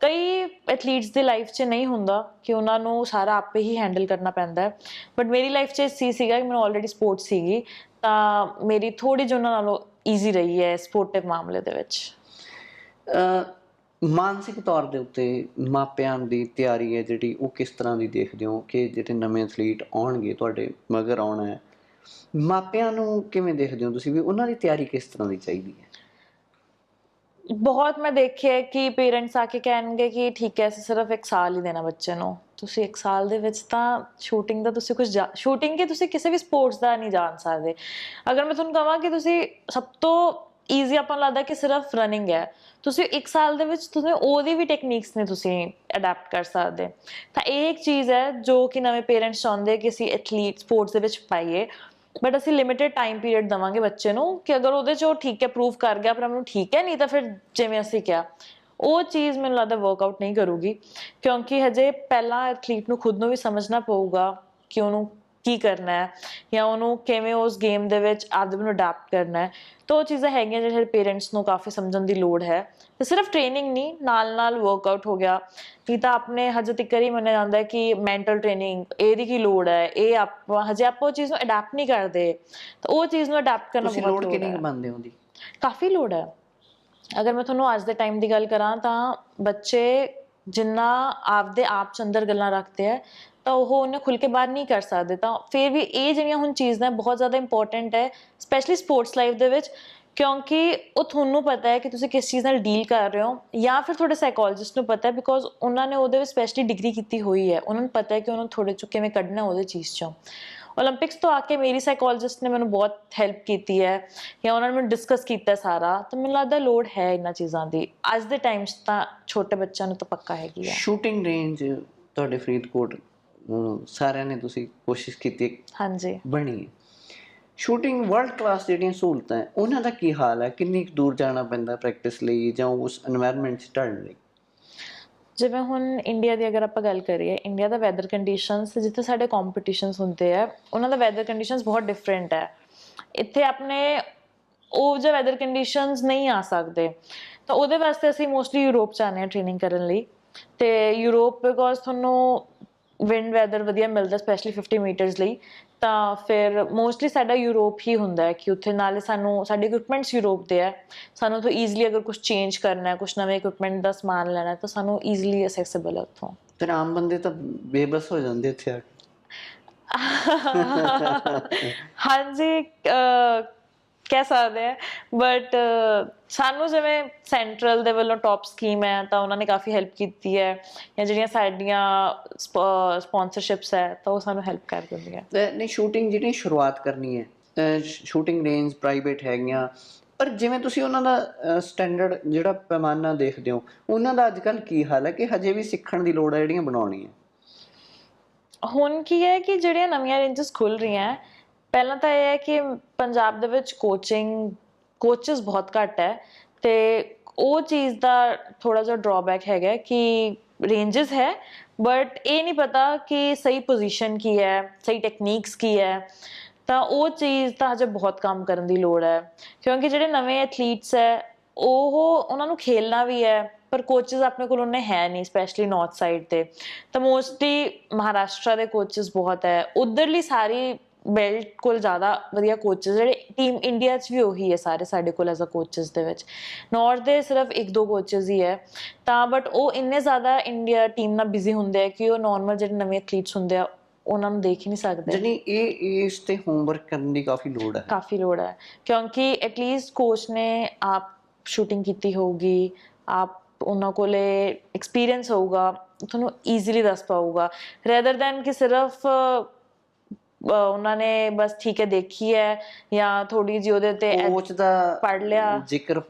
ਕਈ ਐਥਲੀਟਸ ਦੀ ਲਾਈਫ 'ਚ ਨਹੀਂ ਹੁੰਦਾ ਕਿ ਉਹਨਾਂ ਨੂੰ ਸਾਰਾ ਆਪੇ ਹੀ ਹੈਂਡਲ ਕਰਨਾ ਪੈਂਦਾ ਹੈ। ਬਟ ਮੇਰੀ ਲਾਈਫ 'ਚ ਇਹ ਸੀ ਸੀਗਾ ਕਿ ਮੈਨੂੰ ਆਲਰੇਡੀ ਸਪੋਰਟਸ ਸੀਗੀ, ਤਾਂ ਮੇਰੀ ਥੋੜੀ ਜਿਹੀ ਉਹਨਾਂ ਨਾਲੋਂ ਈਜ਼ੀ ਰਹੀ ਹੈ ਸਪੋਰਟਿਵ ਮਾਮਲੇ ਦੇ ਵਿੱਚ। ਮਾਨਸਿਕ ਤੌਰ ਦੇ ਉੱਤੇ ਮਾਪਿਆਂ ਦੀ ਤਿਆਰੀ ਹੈ ਜਿਹੜੀ, ਉਹ ਕਿਸ ਤਰ੍ਹਾਂ ਦੀ ਦੇਖਦੇ ਹੋ ਕਿ ਜਿਹੜੇ ਨਵੇਂ ਐਥਲੀਟ ਆਉਣਗੇ ਤੁਹਾਡੇ ਮਗਰ ਆਉਣਾ ਹੈ? ਮਾਪਿਆਂ ਨੂੰ ਕਿਵੇਂ ਦੇਖਦੇ ਹੋ ਤੁਸੀਂ ਵੀ? ਉਹਨਾਂ ਦੀ ਤਿਆਰੀ ਕਿਸ ਤਰ੍ਹਾਂ ਦੀ ਚਾਹੀਦੀ ਹੈ? ਬਹੁਤ ਮੈਂ ਦੇਖਿਆ ਕਿ ਪੇਰੈਂਟਸ ਆ ਕੇ ਕਹਿਣਗੇ ਕਿ ਠੀਕ ਹੈ, ਅਸੀਂ ਸਿਰਫ ਇੱਕ ਸਾਲ ਹੀ ਦੇਣਾ ਬੱਚੇ ਨੂੰ। ਤੁਸੀਂ ਇੱਕ ਸਾਲ ਦੇ ਵਿੱਚ ਤਾਂ ਸ਼ੂਟਿੰਗ ਦਾ ਤੁਸੀਂ ਕੁਝ ਸ਼ੂਟਿੰਗ ਕੀ ਤੁਸੀਂ ਕਿਸੇ ਵੀ ਸਪੋਰਟਸ ਦਾ ਨਹੀਂ ਜਾਣ ਸਕਦੇ। ਅਗਰ ਮੈਂ ਤੁਹਾਨੂੰ ਕਹਾਂ ਕਿ ਤੁਸੀਂ ਸਭ ਤੋਂ ਈਜ਼ੀ ਆਪਾਂ ਨੂੰ ਲੱਗਦਾ ਕਿ ਸਿਰਫ ਰਨਿੰਗ ਹੈ। ਤੁਸੀਂ ਇੱਕ ਸਾਲ ਦੇ ਵਿੱਚ ਤੁਸੀਂ ਉਹਦੀ ਵੀ ਟੈਕਨੀਕਸ ਨੇ ਤੁਸੀਂ ਅਡਾਪਟ ਕਰ ਸਕਦੇ। ਤਾਂ ਇਹ ਇੱਕ ਚੀਜ਼ ਹੈ ਜੋ ਕਿ ਨਵੇਂ ਪੇਰੈਂਟਸ ਚਾਹੁੰਦੇ ਕਿ ਅਸੀਂ ਐਥਲੀਟ ਸਪੋਰਟਸ ਦੇ ਵਿੱਚ ਪਾਈਏ। ਬਟ ਅਸੀਂ ਲਿਮਿਟਿਡ ਟਾਈਮ ਪੀਰੀਅਡ ਦਵਾਂਗੇ ਬੱਚੇ ਨੂੰ ਕਿ ਅਗਰ ਉਹਦੇ ਚ ਉਹ ਠੀਕ ਹੈ ਪ੍ਰੂਵ ਕਰ ਗਿਆ, ਪਰ ਉਹਨੂੰ ਠੀਕ ਹੈ ਨਹੀਂ ਤਾਂ ਫਿਰ ਜਿਵੇਂ ਅਸੀਂ ਕਿਹਾ। ਉਹ ਚੀਜ਼ ਮੈਨੂੰ ਲੱਗਦਾ ਵਰਕਆਊਟ ਨਹੀਂ ਕਰੂਗੀ। ਕਿਉਂਕਿ ਹਜੇ ਪਹਿਲਾਂ ਐਥਲੀਟ ਨੂੰ ਖੁਦ ਨੂੰ ਵੀ ਸਮਝਣਾ ਪਊਗਾ ਕਿ ਉਹਨੂੰ ਕੀ ਕਰਨਾ ਹੈ ਜਾਂ ਉਹਨੂੰ ਕਿਵੇਂ ਉਸ ਗੇਮ ਦੇ ਵਿੱਚ ਆਦਮ ਨੂੰ ਅਡਾਪਟ ਕਰਨਾ ਹੈ ਤਾਂ ਉਹ ਚੀਜ਼ਾਂ ਹੈਗੀਆਂ ਜਿਹੜੇ ਪੇਰੈਂਟਸ ਨੂੰ ਕਾਫੀ ਸਮਝਣ ਦੀ ਲੋੜ ਹੈ। ਤੇ ਸਿਰਫ ਟ੍ਰੇਨਿੰਗ ਨਹੀਂ ਨਾਲ ਨਾਲ ਵਰਕਆਊਟ ਹੋ ਗਿਆ। ਨਹੀਂ ਤਾਂ ਆਪਣੇ ਹਜੇ ਤੱਕ ਹੀ ਮੰਨਿਆ ਜਾਂਦਾ ਹੈ ਕਿ ਮੈਂਟਲ ਟ੍ਰੇਨਿੰਗ ਇਹਦੀ ਕੀ ਲੋੜ ਹੈ ਇਹ ਆਪਾਂ ਹਜੇ ਆਪਾਂ ਉਹ ਚੀਜ਼ ਨੂੰ ਅਡਾਪਟ ਨਹੀਂ ਕਰਦੇ। ਤਾਂ ਉਹ ਚੀਜ਼ ਨੂੰ ਅਡਾਪਟ ਕਰਨਾ ਬਹੁਤ ਲੋੜ ਕਿੰਨੀ ਮੰਨਦੇ ਹੋ ਦੀ ਕਾਫੀ ਲੋੜ ਹੈ। ਅਗਰ ਮੈਂ ਤੁਹਾਨੂੰ ਅੱਜ ਦੇ ਟਾਈਮ ਦੀ ਗੱਲ ਕਰਾਂ ਤਾਂ ਬੱਚੇ ਜਿੰਨਾ ਆਪਦੇ ਆਪ ਚ ਅੰਦਰ ਗੱਲਾਂ ਰੱਖਦੇ ਆ ਤਾਂ ਉਹ ਉਹਨਾਂ ਖੁੱਲ ਕੇ ਬਾਤ ਨਹੀਂ ਕਰ ਸਕਦੇ, ਤਾਂ ਫਿਰ ਵੀ ਇਹ ਜਿਹੜੀਆਂ ਹੁਣ ਚੀਜ਼ਾਂ ਬਹੁਤ ਜ਼ਿਆਦਾ ਇੰਪੋਰਟੈਂਟ ਹੈ ਸਪੈਸ਼ਲੀ ਸਪੋਰਟਸ ਲਾਈਫ ਦੇ ਵਿੱਚ, ਕਿਉਂਕਿ ਉਹ ਤੁਹਾਨੂੰ ਪਤਾ ਹੈ ਕਿ ਤੁਸੀਂ ਕਿਸ ਚੀਜ਼ ਨਾਲ ਡੀਲ ਕਰ ਰਹੇ ਹੋ ਜਾਂ ਫਿਰ ਤੁਹਾਡੇ ਸਾਈਕੋਲੋਜਿਸਟ ਨੂੰ ਪਤਾ ਹੈ ਬਿਕੋਜ਼ ਉਹਨਾਂ ਨੇ ਉਹਦੇ ਵਿੱਚ ਸਪੈਸ਼ਲੀ ਡਿਗਰੀ ਕੀਤੀ ਹੋਈ ਹੈ, ਉਹਨਾਂ ਨੂੰ ਪਤਾ ਹੈ ਕਿ ਉਹਨਾਂ ਨੂੰ ਥੋੜੇ ਚੁ ਕਿਵੇਂ ਕੱਢਣਾ ਉਹਦੇ ਚੀਜ਼ ਚੋਂ। 올림픽ਸ ਤੋਂ ਆ ਕੇ ਮੇਰੀ ਸਾਈਕੋਲੋਜਿਸਟ ਨੇ ਮੈਨੂੰ ਬਹੁਤ ਹੈਲਪ ਕੀਤੀ ਹੈ, ਜਾਂ ਉਹਨਾਂ ਨੇ ਮੈਨੂੰ ਡਿਸਕਸ ਕੀਤਾ ਸਾਰਾ, ਤਾਂ ਮੈਨੂੰ ਲੱਗਦਾ ਲੋੜ ਹੈ ਇਹਨਾਂ ਚੀਜ਼ਾਂ ਦੀ। ਅੱਜ ਦੇ ਟਾਈਮਸ ਤਾਂ ਛੋਟੇ ਬੱਚਿਆਂ ਨੂੰ ਤਾਂ ਪੱਕਾ ਹੈਗੀ ਹੈ। ਸ਼ੂਟਿੰਗ ਰੇਂਜ ਤੁਹਾਡੇ ਫਰੀਦਕੋਟ ਸਾਰਿਆਂ ਨੇ ਤੁਸੀਂ ਕੋਸ਼ਿਸ਼ ਕੀਤੀ ਹਾਂਜੀ। ਬਣੀ ਸ਼ੂਟਿੰਗ ਵਰਲਡ ਕਲਾਸ ਜਿਹੜੀਆਂ ਸਹੂਲਤਾਂ ਹੈ ਉਹਨਾਂ ਦਾ ਕੀ ਹਾਲ ਹੈ? ਕਿੰਨੀ ਦੂਰ ਜਾਣਾ ਪੈਂਦਾ ਪ੍ਰੈਕਟਿਸ ਲਈ ਜਾਂ ਉਸ এনवायरमेंट 'ਚ ਢਲਣ ਲਈ? ਜਿਵੇਂ ਹੁਣ ਇੰਡੀਆ ਦੀ ਅਗਰ ਆਪਾਂ ਗੱਲ ਕਰੀਏ ਇੰਡੀਆ ਦਾ ਵੈਦਰ ਕੰਡੀਸ਼ਨਸ ਜਿੱਥੇ ਸਾਡੇ ਕੰਪੀਟੀਸ਼ਨਸ ਹੁੰਦੇ ਆ ਉਹਨਾਂ ਦਾ ਵੈਦਰ ਕੰਡੀਸ਼ਨਸ ਬਹੁਤ ਡਿਫਰੈਂਟ ਹੈ। ਇੱਥੇ ਆਪਣੇ ਉਹ ਜਿਹਾ ਵੈਦਰ ਕੰਡੀਸ਼ਨਸ ਨਹੀਂ ਆ ਸਕਦੇ। ਤਾਂ ਉਹਦੇ ਵਾਸਤੇ ਅਸੀਂ ਮੋਸਟਲੀ ਯੂਰਪ ਚ ਆਨੇ ਆ ਟ੍ਰੇਨਿੰਗ ਕਰਨ ਲਈ। ਤੇ ਯੂਰਪ ਬਿਕੋਜ਼ ਤੁਹਾਨੂੰ ਵਿੰਡ ਵੈਦਰ ਵਧੀਆ ਮਿਲਦਾ ਸਪੈਸ਼ਲੀ 50 ਮੀਟਰਸ ਲਈ ਤਾਂ ਫਿਰ ਮੋਸਟਲੀ ਸਾਡਾ ਯੂਰਪ ਹੀ ਹੁੰਦਾ ਹੈ ਕਿ ਉੱਥੇ ਨਾਲੇ ਸਾਨੂੰ ਸਾਡੇ ਇਕਵਿਪਮੈਂਟਸ ਯੂਰਪ ਦੇ ਆ ਸਾਨੂੰ ਉੱਥੋਂ ਈਜ਼ੀਲੀ ਅਗਰ ਕੁਝ ਚੇਂਜ ਕਰਨਾ ਹੈ ਕੁਝ ਨਵੇਂ ਇਕਵਿਪਮੈਂਟ ਦਾ ਸਮਾਨ ਲੈਣਾ ਹੈ ਤਾਂ ਸਾਨੂੰ ਈਜ਼ੀਲੀ ਅਸੈਸਿਬਲ ਹੈ ਉੱਥੋਂ। ਫਿਰ ਆਮ ਬੰਦੇ ਤਾਂ ਬੇਬਸ ਹੋ ਜਾਂਦੇ ਇੱਥੇ ਆ ਕੇ। ਹਾਂਜੀ ਕਹਿ ਸਕਦੇ ਆ ਬਟ ਸਾਨੂੰ ਜਿਵੇਂ ਸੈਂਟਰਲ ਦੇ ਵੱਲੋਂ ਟੌਪ ਸਕੀਮ ਹੈ ਤਾਂ ਉਹਨਾਂ ਨੇ ਕਾਫੀ ਹੈਲਪ ਕੀਤੀ ਹੈ। ਜਾਂ ਜਿਹੜੀਆਂ ਸਾਡੀਆਂ ਸਪਾਂਸਰਸ਼ਿਪਸ ਹੈ ਤਾਂ ਉਹ ਸਾਨੂੰ ਹੈਲਪ ਕਰ ਦਿੰਦੀਆਂ। ਨਹੀਂ ਸ਼ੂਟਿੰਗ ਜਿਹੜੀ ਸ਼ੁਰੂਆਤ ਕਰਨੀ ਹੈ ਸ਼ੂਟਿੰਗ ਰੇਂਜ ਪ੍ਰਾਈਵੇਟ ਹੈਗੀਆਂ। ਪਰ ਜਿਵੇਂ ਤੁਸੀਂ ਉਹਨਾਂ ਦਾ ਸਟੈਂਡਰਡ ਜਿਹੜਾ ਪੈਮਾਨਾ ਦੇਖਦੇ ਹੋ ਉਹਨਾਂ ਦਾ ਅੱਜਕੱਲ ਕੀ ਹਾਲ ਹੈ ਕਿ ਹਜੇ ਵੀ ਸਿੱਖਣ ਦੀ ਲੋੜ ਹੈ ਜਿਹੜੀਆਂ ਬਣਾਉਣੀਆਂ? ਹੁਣ ਕੀ ਹੈ ਕਿ ਜਿਹੜੀਆਂ ਨਵੀਆਂ ਰੇਂਜਸ ਖੁੱਲ ਰਹੀਆਂ ਹੈ, ਪਹਿਲਾਂ ਤਾਂ ਇਹ ਹੈ ਕਿ ਪੰਜਾਬ ਦੇ ਵਿੱਚ ਕੋਚਿੰਗ ਕੋਚਸ ਬਹੁਤ ਘੱਟ ਹੈ ਤੇ ਉਹ ਚੀਜ਼ ਦਾ ਥੋੜਾ ਜਿਹਾ ਡਰਾਬੈਕ ਹੈਗਾ ਕਿ ਰੇਂਜਸ ਹੈ ਬਟ ਇਹ ਨਹੀਂ ਪਤਾ ਕਿ ਸਹੀ ਪੋਜੀਸ਼ਨ ਕੀ ਹੈ, ਸਹੀ ਟੈਕਨੀਕਸ ਕੀ ਹੈ, ਤਾਂ ਉਹ ਚੀਜ਼ ਤਾਂ ਹਜੇ ਬਹੁਤ ਕੰਮ ਕਰਨ ਦੀ ਲੋੜ ਹੈ, ਕਿਉਂਕਿ ਜਿਹੜੇ ਨਵੇਂ ਐਥਲੀਟਸ ਹੈ, ਉਹ ਉਹਨਾਂ ਨੂੰ ਖੇਲਣਾ ਵੀ ਹੈ, ਪਰ ਕੋਚਸ ਆਪਣੇ ਕੋਲ ਉਹਨੇ ਹੈ ਨਹੀਂ ਸਪੈਸ਼ਲੀ ਨਾਰਥ ਸਾਈਡ ਤੇ, ਤਾਂ ਮੋਸਟਲੀ ਮਹਾਰਾਸ਼ਟਰ ਦੇ ਕੋਚਸ ਬਹੁਤ ਹੈ, ਉਧਰਲੀ ਸਾਰੀ ਬੈਲਟ ਕੋਲ ਜ਼ਿਆਦਾ ਵਧੀਆ ਕੋਚਸ ਜਿਹੜੇ ਟੀਮ ਇੰਡੀਆ 'ਚ ਵੀ ਉਹੀ ਹੈ ਸਾਰੇ ਸਾਡੇ ਕੋਲ ਐਜ਼ ਅ ਕੋਚਸ ਦੇ ਵਿੱਚ। ਨਾਰਥ ਦੇ ਸਿਰਫ ਇੱਕ ਦੋ ਕੋਚਸ ਹੀ ਹੈ। ਤਾਂ ਬਟ ਉਹ ਇੰਨੇ ਜ਼ਿਆਦਾ ਇੰਡੀਆ ਟੀਮ ਨਾਲ ਬਿਜ਼ੀ ਹੁੰਦੇ ਆ ਕਿ ਉਹ ਨਾਰਮਲ ਜਿਹੜੇ ਨਵੇਂ ਐਥਲੀਟਸ ਹੁੰਦੇ ਆ ਉਹਨਾਂ ਨੂੰ ਦੇਖ ਹੀ ਨਹੀਂ ਸਕਦੇ। ਜਾਨੀ ਇਹ ਇਸ ਤੇ ਹੋਮਵਰਕ ਕਰਨ ਦੀ ਕਾਫੀ ਲੋੜ ਹੈ। ਕਾਫੀ ਲੋੜ ਹੈ। ਕਿਉਂਕਿ ਐਟਲੀਸਟ ਕੋਚ ਨੇ ਆਪ ਸ਼ੂਟਿੰਗ ਕੀਤੀ ਹੋਊਗੀ ਆਪ ਉਹਨਾਂ ਕੋਲੇ ਐਕਸਪੀਰੀਅੰਸ ਹੋਊਗਾ ਤੁਹਾਨੂੰ ਈਜ਼ੀਲੀ ਦੱਸ ਪਾਊਗਾ। ਰੈਦਰ ਦੈਨ ਕਿ ਸਿਰਫ ਉਹਨਾਂ ਨੇ ਬਸ ਠੀਕ ਹੈ ਦੇਖੀ ਹੈ ਜਾਂ ਥੋੜੀ ਜਿਹੀ ਉਹਦੇ ਤੇ ਕੋਚ ਦਾ ਪੜ੍ਹ ਲਿਆ। ਜ਼ਿਕਰ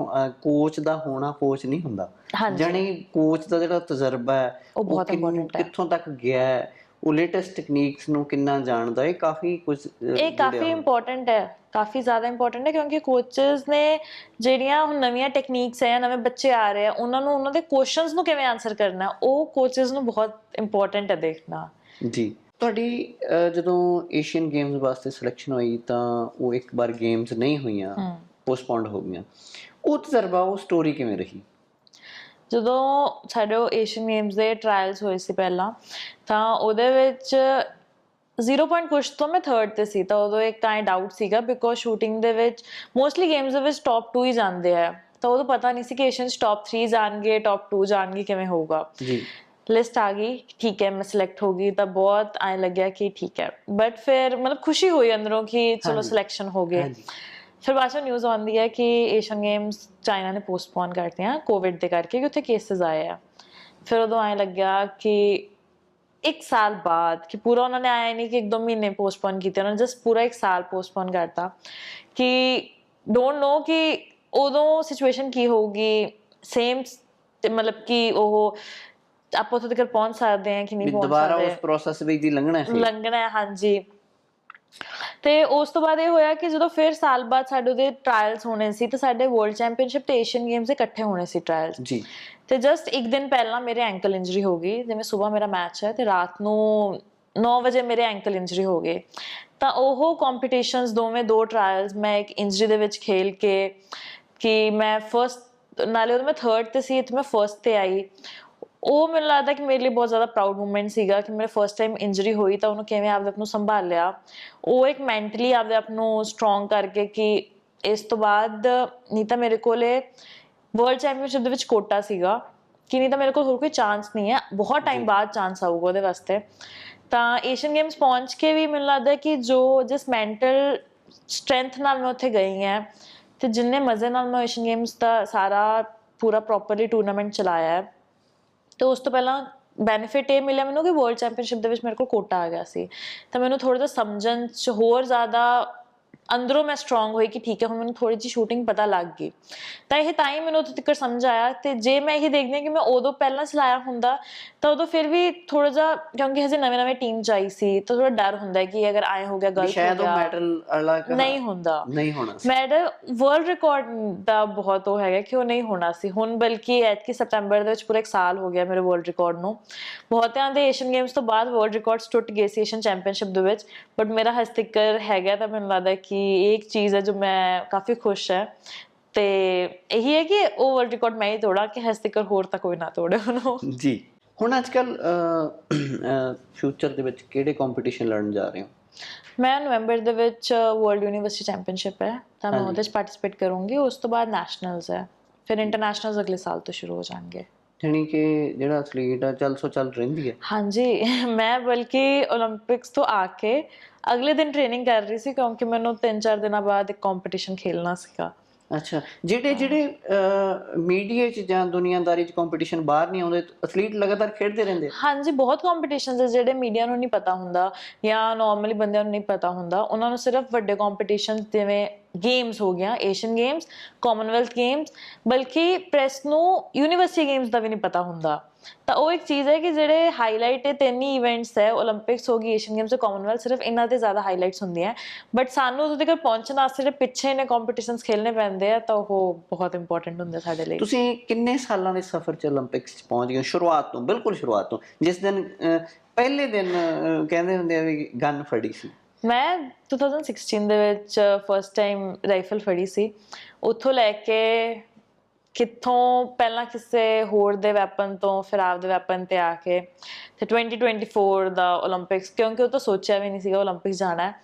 ਕੋਚ ਦਾ ਹੋਣਾ ਕੋਚ ਨਹੀਂ ਹੁੰਦਾ। ਜਾਨੀ ਕੋਚ ਦਾ ਜਿਹੜਾ ਤਜਰਬਾ ਹੈ ਉਹ ਬਹੁਤ important ਹੈ। ਕਿੱਥੋਂ ਤੱਕ ਗਿਆ ਹੈ ਉਹ ਲੇਟੈਸਟ ਟੈਕਨੀਕਸ ਨੂੰ ਕਿੰਨਾ ਜਾਣਦਾ ਹੈ ਕਾਫੀ ਕੁਝ ਇਹ ਕਾਫੀ ਇੰਪੋਰਟੈਂਟ ਹੈ ਕਾਫੀ ਜ਼ਿਆਦਾ ਇੰਪੋਰਟੈਂਟ ਹੈ ਕਿਉਂਕਿ ਕੋਚਸ ਨੇ ਜਿਹੜੀਆਂ ਹੁਣ ਨਵੀਆਂ ਟੈਕਨੀਕਸ ਹੈ ਨਵੇਂ ਬੱਚੇ ਆ ਰਹੇ ਆ ਉਹਨਾਂ ਨੂੰ ਉਹਨਾਂ ਦੇ ਕੁਐਸਚਨਸ ਨੂੰ ਕਿਵੇਂ ਆਨਸਰ ਕਰਨਾ ਉਹ ਕੋਚਸ ਨੂੰ ਬਹੁਤ ਇੰਪੋਰਟੈਂਟ ਹੈ ਦੇਖਣਾ। ਜੀ। ਤੁਹਾਡੀ ਜਦੋਂ ਏਸ਼ੀਅਨ ਗੇਮਸ ਵਾਸਤੇ ਸਿਲੈਕਸ਼ਨ ਹੋਈ ਤਾਂ ਉਹ ਇੱਕ ਵਾਰ ਗੇਮਸ ਨਹੀਂ ਹੋਈਆਂ ਪੋਸਟਪੋਨਡ ਹੋ ਗਈਆਂ। ਉਹ ਤਜਰਬਾ ਉਹ ਸਟੋਰੀ ਕਿਵੇਂ ਰਹੀ? ਜਦੋਂ ਸਾਡੇ ਏਸ਼ੀਅਨ ਗੇਮਸ ਦੇ ਟ੍ਰਾਇਲਸ ਹੋਏ ਸੀ ਪਹਿਲਾਂ ਤਾਂ ਉਹਦੇ ਵਿੱਚ 0 ਪੁਆਇੰਟ ਕੁਛ ਤੋਂ ਮੈਂ ਥਰਡ ਤੇ ਸੀ ਤਾਂ ਉਦੋਂ ਇੱਕ ਤਾਂ ਡਾਊਟ ਸੀਗਾ ਬਿਕੋਜ਼ ਸ਼ੂਟਿੰਗ ਦੇ ਵਿੱਚ ਮੋਸਟਲੀ ਗੇਮਸ ਦੇ ਵਿੱਚ ਟੌਪ 2 ਹੀ ਜਾਂਦੇ ਆ। ਤਾਂ ਉਦੋਂ ਪਤਾ ਨਹੀਂ ਸੀ ਕਿ ਏਸ਼ੀਅਨਸ ਟੌਪ 3 ਜਾਣਗੇ ਟੌਪ 2 ਜਾਣਗੇ ਕਿਵੇਂ ਹੋਊਗਾ। ਜੀ। ਲਿਸਟ ਆ ਗਈ ਠੀਕ ਹੈ ਮੈਂ ਸਿਲੈਕਟ ਹੋ ਗਈ ਤਾਂ ਬਹੁਤ ਐਂ ਲੱਗਿਆ ਕਿ ਠੀਕ ਹੈ। ਬਟ ਫਿਰ ਮਤਲਬ ਖੁਸ਼ੀ ਹੋਈ ਅੰਦਰੋਂ ਕਿ ਚਲੋ। ਸਿਲੈਕਸ਼ਨ ਹੋ ਹਾਂਜੀ। ਫਿਰ ਬਾਅਦ ਚੋਂ ਨਿਊਜ਼ ਆਉਂਦੀ ਹੈ ਕਿ ਏਸ਼ੀਅਨ ਗੇਮਸ ਚਾਈਨਾ ਨੇ ਪੋਸਟਪੋਨ ਕਰਤੇ ਆ ਕੋਵਿਡ ਦੇ ਕਰਕੇ ਕਿ ਉੱਥੇ ਕੇਸਸ ਆਏ ਆ। ਫਿਰ ਉਦੋਂ ਐਂ ਲੱਗਿਆ ਕਿ ਇੱਕ ਸਾਲ ਬਾਅਦ ਕਿ ਪੂਰਾ ਉਹਨਾਂ ਨੇ ਆਇਆ ਨਹੀਂ ਕਿ ਇੱਕ ਦੋ ਮਹੀਨੇ ਪੋਸਟਪੋਨ ਕੀਤੇ ਉਹਨਾਂ ਨੇ ਜਸਟ ਪੂਰਾ ਇੱਕ ਸਾਲ ਪੋਸਟਪੋਨ ਕਰਤਾ ਕਿ ਡੋਨਟ ਨੋ ਕਿ ਉਦੋਂ ਸਿਚੁਏਸ਼ਨ ਕੀ ਹੋਊਗੀ ਸੇਮ ਮਤਲਬ ਕਿ ਉਹ ਆਪਾਂ ਉੱਥੇ ਤੱਕ ਪਹੁੰਚ ਸਕਦੇ ਹਾਂ ਕਿ ਨਹੀਂ ਪਹੁੰਚ ਦੁਬਾਰਾ ਸਕਦੇ ਉਸ ਪ੍ਰੋਸੈਸ ਵਿੱਚ ਦੀ ਲੰਘਣਾ ਸੀ ਲੰਘਣਾ ਹੈ ਹਾਂਜੀ। ਤੇ ਉਸ ਤੋਂ ਬਾਅਦ ਇਹ ਹੋਇਆ ਕਿ ਜਦੋਂ ਫਿਰ ਸਾਲ ਬਾਅਦ ਸਾਡੇ ਉਹਦੇ ਟ੍ਰਾਇਲਸ ਹੋਣੇ ਸੀ ਤੇ ਸਾਡੇ ਵਰਲਡ ਚੈਂਪੀਅਨਸ਼ਿਪ ਤੇ ਏਸ਼ੀਅਨ ਗੇਮਸ ਇਕੱਠੇ ਹੋਣੇ ਸੀ ਟ੍ਰਾਇਲਸ ਜੀ। ਤੇ ਜਸਟ ਇੱਕ ਦਿਨ ਪਹਿਲਾਂ ਮੇਰੇ ਐਂਕਲ ਇੰਜਰੀ ਹੋ ਗਈ ਜਿਵੇਂ ਸਵੇਰ ਮੇਰਾ ਮੈਚ ਹੈ ਤੇ ਰਾਤ ਨੂੰ 9 ਵਜੇ ਮੇਰੇ ਐਂਕਲ ਇੰਜਰੀ ਹੋ ਗਏ। ਤਾਂ ਉਹ ਕੰਪੀਟੀਸ਼ਨਸ ਦੋਵੇਂ ਦੋ ਟ੍ਰਾਇਲਸ ਮੈਂ ਇੱਕ ਇੰਜਰੀ ਦੇ ਵਿੱਚ ਖੇਲ ਕੇ ਕਿ ਮੈਂ ਫਰਸਟ ਨਾਲੇ ਉਦੋਂ ਮੈਂ ਥਰਡ ਤੇ ਸੀ ਤੇ ਮੈਂ ਫਰਸਟ ਤੇ ਆਈ। ਉਹ ਮੈਨੂੰ ਲੱਗਦਾ ਕਿ ਮੇਰੇ ਲਈ ਬਹੁਤ ਜ਼ਿਆਦਾ ਪ੍ਰਾਊਡ ਮੂਮੈਂਟ ਸੀਗਾ ਕਿ ਮੇਰੇ ਫਰਸਟ ਟਾਈਮ ਇੰਜਰੀ ਹੋਈ ਤਾਂ ਉਹਨੂੰ ਕਿਵੇਂ ਆਪਦੇ ਆਪ ਨੂੰ ਸੰਭਾਲਿਆ। ਉਹ ਇੱਕ ਮੈਂਟਲੀ ਆਪਦੇ ਆਪ ਨੂੰ ਸਟਰੋਂਗ ਕਰਕੇ ਕਿ ਇਸ ਤੋਂ ਬਾਅਦ ਨਹੀਂ ਤਾਂ ਮੇਰੇ ਕੋਲੇ ਵਰਲਡ ਚੈਂਪੀਅਨਸ਼ਿਪ ਦੇ ਵਿੱਚ ਕੋਟਾ ਸੀਗਾ ਕਿ ਨਹੀਂ ਤਾਂ ਮੇਰੇ ਕੋਲ ਹੋਰ ਕੋਈ ਚਾਂਸ ਨਹੀਂ ਹੈ। ਬਹੁਤ ਟਾਈਮ ਬਾਅਦ ਚਾਂਸ ਆਊਗਾ ਉਹਦੇ ਵਾਸਤੇ। ਤਾਂ ਏਸ਼ੀਅਨ ਗੇਮਸ ਪਹੁੰਚ ਕੇ ਵੀ ਮੈਨੂੰ ਲੱਗਦਾ ਕਿ ਜੋ ਜਿਸ ਮੈਂਟਲ ਸਟਰੈਂਥ ਨਾਲ ਮੈਂ ਉੱਥੇ ਗਈ ਹਾਂ ਤੇ ਜਿੰਨੇ ਮਜ਼ੇ ਨਾਲ ਮੈਂ ਏਸ਼ੀਅਨ ਗੇਮਸ ਦਾ ਸਾਰਾ ਪੂਰਾ ਪ੍ਰੋਪਰਲੀ ਟੂਰਨਾਮੈਂਟ ਚਲਾਇਆ ਹੈ ਤੇ ਉਸ ਤੋਂ ਪਹਿਲਾਂ ਬੈਨੀਫਿਟ ਇਹ ਮਿਲਿਆ ਮੈਨੂੰ ਕਿ ਵਰਲਡ ਚੈਂਪੀਅਨਸ਼ਿਪ ਦੇ ਵਿੱਚ ਮੇਰੇ ਕੋਲ ਕੋਟਾ ਆ ਗਿਆ ਸੀ। ਤਾਂ ਮੈਨੂੰ ਥੋੜਾ ਜਿਹਾ ਸਮਝਣ ਚ ਹੋਰ ਜ਼ਿਆਦਾ ਅੰਦਰੋਂ ਮੈਂ ਸਟਰੋਂਗ ਹੋਈ ਕਿ ਠੀਕ ਹੈ ਹੁਣ ਮੈਨੂੰ ਥੋੜੀ ਜਿਹੀ ਸ਼ੂਟਿੰਗ ਪਤਾ ਲੱਗ ਗਈ। ਤਾਂ ਇਹ ਤਾਂ ਹੀ ਮੈਨੂੰ ਤੱਕ ਸਮਝ ਆਇਆ ਤੇ ਜੇ ਮੈਂ ਇਹ ਦੇਖਦੀ ਹਾਂ ਕਿ ਮੈਂ ਉਦੋਂ ਪਹਿਲਾਂ ਚਲਾਇਆ ਹੁੰਦਾ ਤਾਂ ਉਦੋਂ ਫਿਰ ਵੀ ਥੋੜਾ ਜਿਹਾ ਕਿਉਂਕਿ ਹਜੇ ਨਵੇਂ ਨਵੇਂ ਟੀਮ ਚ ਆਈ ਸੀ ਤਾਂ ਥੋੜਾ ਡਰ ਹੁੰਦਾ ਕਿ ਅਗਰ ਆਏ ਹੋ ਗਿਆ ਗਲਤ ਸ਼ਾਇਦ ਉਹ ਮੈਡਲ ਅਲੱਗ ਨਹੀਂ ਹੁੰਦਾ। ਨਹੀਂ ਹੋਣਾ ਮੈਡਲ ਵਰਲਡ ਰਿਕਾਰਡ ਦਾ ਬਹੁਤ ਉਹ ਹੈਗਾ ਕਿ ਉਹ ਨਹੀਂ ਹੋਣਾ ਸੀ। ਹੁਣ ਬਲਕਿ ਐਤਕੀ ਸਤੰਬਰ ਦੇ ਵਿੱਚ ਪੂਰਾ ਇੱਕ ਸਾਲ ਹੋ ਗਿਆ ਮੇਰੇ ਵਰਲਡ ਰਿਕਾਰਡ ਨੂੰ। ਬਹੁਤਿਆਂ ਦੇ ਏਸ਼ੀਅਨ ਗੇਮਸ ਤੋਂ ਬਾਅਦ ਵਰਲਡ ਰਿਕਾਰਡਸ ਟੁੱਟ ਗਏ ਸੀ ਏਸ਼ੀਅਨ ਚੈਂਪੀਅਨਸ਼ਿਪ ਦੇ ਵਿੱਚ ਬਟ ਮੇਰਾ ਹਸਤਿਕਰ ਹੈਗਾ ਤਾਂ ਮੈਨੂੰ ਲੱਗਦਾ ਕਿ ਇਹ ਇੱਕ ਚੀਜ਼ ਹੈ ਜੋ ਮੈਂ ਕਾਫੀ ਖੁਸ਼ ਹੈ ਤੇ ਇਹੀ ਹੈ ਕਿ ਉਹ ਵਰਲਡ ਰਿਕਾਰਡ ਮੈਂ ਹੀ ਤੋੜਾ ਕਿ ਹਸਤਿਕਰ ਹੋਰ ਤਾਂ ਕੋਈ ਨਾ ਤੋੜੇ ਉਹਨੂੰ ਜੀ ਹੁਣ ਅੱਜ ਕੱਲ ਫਿਊਚਰ ਦੇ ਵਿੱਚ ਕਿਹੜੇ ਕੰਪੀਟੀਸ਼ਨ ਲੜਨ ਜਾ ਰਹੇ ਹੋ ਮੈਂ ਨਵੰਬਰ ਦੇ ਵਿੱਚ ਵਰਲਡ ਯੂਨੀਵਰਸਿਟੀ ਚੈਂਪੀਅਨਸ਼ਿਪ ਹੈ ਤਾਂ ਮੈਂ। ਉਹਦੇ ਵਿੱਚ ਪਾਰਟਿਸਿਪੇਟ ਕਰੂੰਗੀ ਉਸ ਤੋਂ ਬਾਅਦ ਨੈਸ਼ਨਲਸ ਹੈ ਫਿਰ ਇੰਟਰਨੈਸ਼ਨਲਸ ਅਗਲੇ ਸਾਲ ਤੋਂ ਸ਼ੁਰੂ ਹੋ ਜਾਣਗੇ ਜਾਣੀ ਕਿ ਜਿਹੜਾ ਅਥਲੀਟ ਆ ਚੱਲ ਸੋ ਚੱਲ ਰਹਿੰਦੀ ਹੈ ਹਾਂਜੀ ਮੈਂ ਬਲਕਿ 올림픽ਸ ਤੋਂ ਆ ਕੇ ਅਗਲੇ ਦਿਨ ਟ੍ਰੇਨਿੰਗ ਕਰ ਰਹੀ ਸੀ ਕਿਉਂਕਿ ਮੈਨੂੰ 3-4 ਦਿਨਾਂ ਬਾਅਦ ਇੱਕ ਕੰਪੀਟੀਸ਼ਨ ਖੇਲਣਾ ਸੀਗਾ। ਅੱਛਾ ਜਿਹੜੇ ਜਿਹੜੇ ਮੀਡੀਆ 'ਚ ਜਾਂ ਦੁਨੀਆਦਾਰੀ 'ਚ ਕੰਪੀਟੀਸ਼ਨ ਬਾਹਰ ਨਹੀਂ ਆਉਂਦੇ ਐਥਲੀਟ ਲਗਾਤਾਰ ਖੇਡਦੇ ਰਹਿੰਦੇ ਹਾਂਜੀ ਬਹੁਤ ਕੰਪੀਟੀਸ਼ਨਸ ਜਿਹੜੇ ਮੀਡੀਆ ਨੂੰ ਨਹੀਂ ਪਤਾ ਹੁੰਦਾ ਜਾਂ ਨਾਰਮਲੀ ਬੰਦਿਆਂ ਨੂੰ ਨਹੀਂ ਪਤਾ ਹੁੰਦਾ। ਉਹਨਾਂ ਨੂੰ ਸਿਰਫ ਵੱਡੇ ਕੰਪੀਟੀਸ਼ਨ ਜਿਵੇਂ ਗੇਮਸ ਹੋ ਗਿਆ ਏਸ਼ੀਅਨ ਗੇਮਸ ਕਾਮਨਵੈਲਥ ਗੇਮਸ ਬਲਕਿ ਪ੍ਰੈਸ ਨੂੰ ਯੂਨੀਵਰਸਿਟੀ ਗੇਮਸ ਦਾ ਵੀ ਨਹੀਂ ਪਤਾ ਹੁੰਦਾ। ਤਾਂ ਉਹ ਇੱਕ ਚੀਜ਼ ਹੈ ਕਿ ਜਿਹੜੇ ਹਾਈਲਾਈਟ ਹੈ ਤਿੰਨ ਇਵੈਂਟਸ ਹੈ 올림픽ਸ ਹੋ ਗਈ ਏਸ਼ੀਅਨ ਗੇਮਸ ਤੇ ਕਾਮਨਵੈਲਥ ਸਿਰਫ ਇਹਨਾਂ ਦੇ ਜ਼ਿਆਦਾ ਹਾਈਲਾਈਟਸ ਹੁੰਦੀਆਂ। ਬਟ ਸਾਨੂੰ ਉਦੋਂ ਤੱਕ ਪਹੁੰਚਣ ਵਾਸਤੇ ਜਿਹੜੇ ਪਿੱਛੇ ਨੇ ਕੰਪੀਟੀਸ਼ਨਸ ਖੇਲਣੇ ਪੈਂਦੇ ਆ, ਤਾਂ ਉਹ ਬਹੁਤ ਇੰਪੋਰਟੈਂਟ ਹੁੰਦੇ ਸਾਡੇ ਲਈ। ਤੁਸੀਂ ਕਿੰਨੇ ਸਾਲਾਂ ਦੇ ਸਫ਼ਰ 'ਚ 올림픽ਸ 'ਚ ਪਹੁੰਚ ਗਏ ਸ਼ੁਰੂਆਤ ਤੋਂ, ਬਿਲਕੁਲ ਸ਼ੁਰੂਆਤ ਤੋਂ। ਜਿਸ ਦਿਨ ਪਹਿਲੇ ਦਿਨ ਕਹਿੰਦੇ ਹੁੰਦੇ ਆ ਵੀ ਗਨ ਫੜੀ ਸੀ। ਮੈਂ 2016 ਦੇ ਵਿੱਚ ਫਸਟ ਟਾਈਮ ਰਾਈਫਲ ਫੜੀ ਸੀ। ਉੱਥੋਂ ਲੈ ਕੇ ਕਿੱਥੋਂ ਪਹਿਲਾਂ ਕਿਸੇ ਹੋਰ ਦੇ ਵੈਪਨ ਤੋਂ ਫਿਰ ਆਪ ਦੇ ਵੈਪਨ ਤੇ ਆ ਕੇ ਤੇ 2024 ਦਾ 올림픽ਸ ਕਿਉਂਕਿ ਉਹ ਤਾਂ ਸੋਚਿਆ ਵੀ ਨਹੀਂ ਸੀਗਾ 올림픽ਸ ਜਾਣਾ ਹੈ।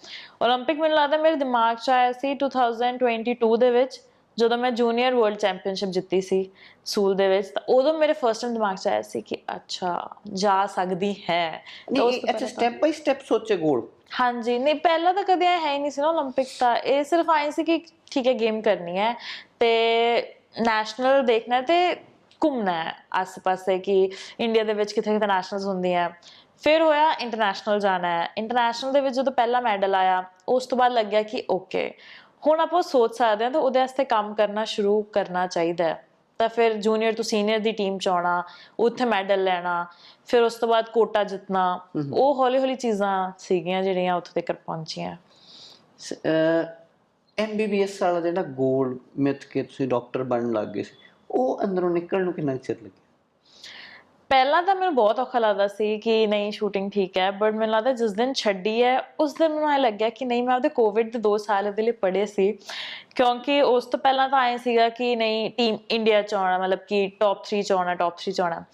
올림픽 ਮੈਨੂੰ ਲੱਗਦਾ ਮੇਰੇ ਦਿਮਾਗ 'ਚ ਆਇਆ ਸੀ 2022 ਦੇ ਵਿੱਚ ਜਦੋਂ ਮੈਂ ਜੂਨੀਅਰ ਵਰਲਡ ਚੈਂਪੀਅਨਸ਼ਿਪ ਜਿੱਤੀ ਸੀ ਸੂਲ ਦੇ ਵਿੱਚ ਤਾਂ ਉਦੋਂ ਮੇਰੇ ਫਰਸਟ ਟਾਈਮ ਦਿਮਾਗ 'ਚ ਆਇਆ ਸੀ ਕਿ ਅੱਛਾ ਜਾ ਸਕਦੀ ਹੈ। ਅੱਛਾ ਸਟੈਪ ਬਾਈ ਸਟੈਪ ਸੋਚੇ ਗੋਲ। ਹਾਂਜੀ, ਨਹੀਂ, ਪਹਿਲਾਂ ਤਾਂ ਕਦੇ ਐ ਹੈ ਨਹੀਂ ਸੀ ਨਾ 올림픽 ਤਾਂ। ਇਹ ਸਿਰਫ ਆਏ ਸੀ ਕਿ ਠੀਕ ਹੈ ਗੇਮ ਕਰਨੀ ਹੈ ਤੇ ਨੈਸ਼ਨਲ ਦੇਖਣਾ ਤੇ ਘੁੰਮਣਾ ਹੈ ਆਸ-ਪਾਸੇ ਕਿ ਇੰਡੀਆ ਦੇ ਵਿੱਚ ਕਿੱਥੇ ਕਿੱਥੇ ਨੈਸ਼ਨਲਸ ਹੁੰਦੀਆਂ ਫਿਰ ਹੋਇਆ ਇੰਟਰਨੈਸ਼ਨਲ ਜਾਣਾ ਹੈ। ਇੰਟਰਨੈਸ਼ਨਲ ਦੇ ਵਿੱਚ ਜਦੋਂ ਪਹਿਲਾ ਮੈਡਲ ਆਇਆ, ਉਸ ਤੋਂ ਬਾਅਦ ਲੱਗਿਆ ਕਿ ਓਕੇ ਹੁਣ ਆਪਾਂ ਸੋਚ ਸਕਦੇ ਹਾਂ ਤਾਂ ਉਹਦੇ ਵਾਸਤੇ ਕੰਮ ਕਰਨਾ ਸ਼ੁਰੂ ਕਰਨਾ ਚਾਹੀਦਾ ਹੈ। ਤਾਂ ਫਿਰ ਜੂਨੀਅਰ ਤੋਂ ਸੀਨੀਅਰ ਦੀ ਟੀਮ ਚ ਆਉਣਾ ਉੱਥੇ ਮੈਡਲ ਲੈਣਾ ਫਿਰ ਉਸ ਤੋਂ ਬਾਅਦ ਕੋਟਾ ਜਿੱਤਣਾ ਉਹ ਹੌਲੀ ਹੌਲੀ ਚੀਜ਼ਾਂ ਸੀਗੀਆਂ ਜਿਹੜੀਆਂ ਉੱਥੇ ਤੱਕ ਪਹੁੰਚੀਆਂ। ਐਮਬੀਬੀਐਸ ਵਾਲਾ ਜਿਹੜਾ ਗੋਲ ਮਿੱਥ ਕੇ ਤੁਸੀਂ ਡਾਕਟਰ ਬਣਨ ਲੱਗ ਗਏ ਸੀ ਉਹ ਅੰਦਰੋਂ ਨਿਕਲਣ ਨੂੰ ਕਿੰਨਾ ਚਿਰ ਲੱਗਿਆ? ਪਹਿਲਾਂ ਤਾਂ ਮੈਨੂੰ ਬਹੁਤ ਔਖਾ ਲੱਗਦਾ ਸੀ ਕਿ ਨਹੀਂ ਸ਼ੂਟਿੰਗ ਠੀਕ ਹੈ ਬਟ ਮੈਨੂੰ ਲੱਗਦਾ ਜਿਸ ਦਿਨ ਛੱਡੀ ਹੈ ਉਸ ਦਿਨ ਮੈਨੂੰ ਲੱਗਿਆ ਕਿ ਨਹੀਂ ਮੈਂ ਉਹਦੇ ਕੋਵਿਡ ਦੇ 2 ਸਾਲ ਦੇ ਲਈ ਪੜ੍ਹੇ ਸੀ। ਕਿਉਂਕਿ ਉਸ ਤੋਂ ਪਹਿਲਾਂ ਤਾਂ ਐ ਸੀਗਾ ਕਿ ਨਹੀਂ ਟੀਮ ਇੰਡੀਆ ਚ ਆਉਣਾ, ਮਤਲਬ ਕਿ ਟੌਪ 3 ਚ ਆਉਣਾ ਟੌਪ 3 ਚ ਆਉਣਾ।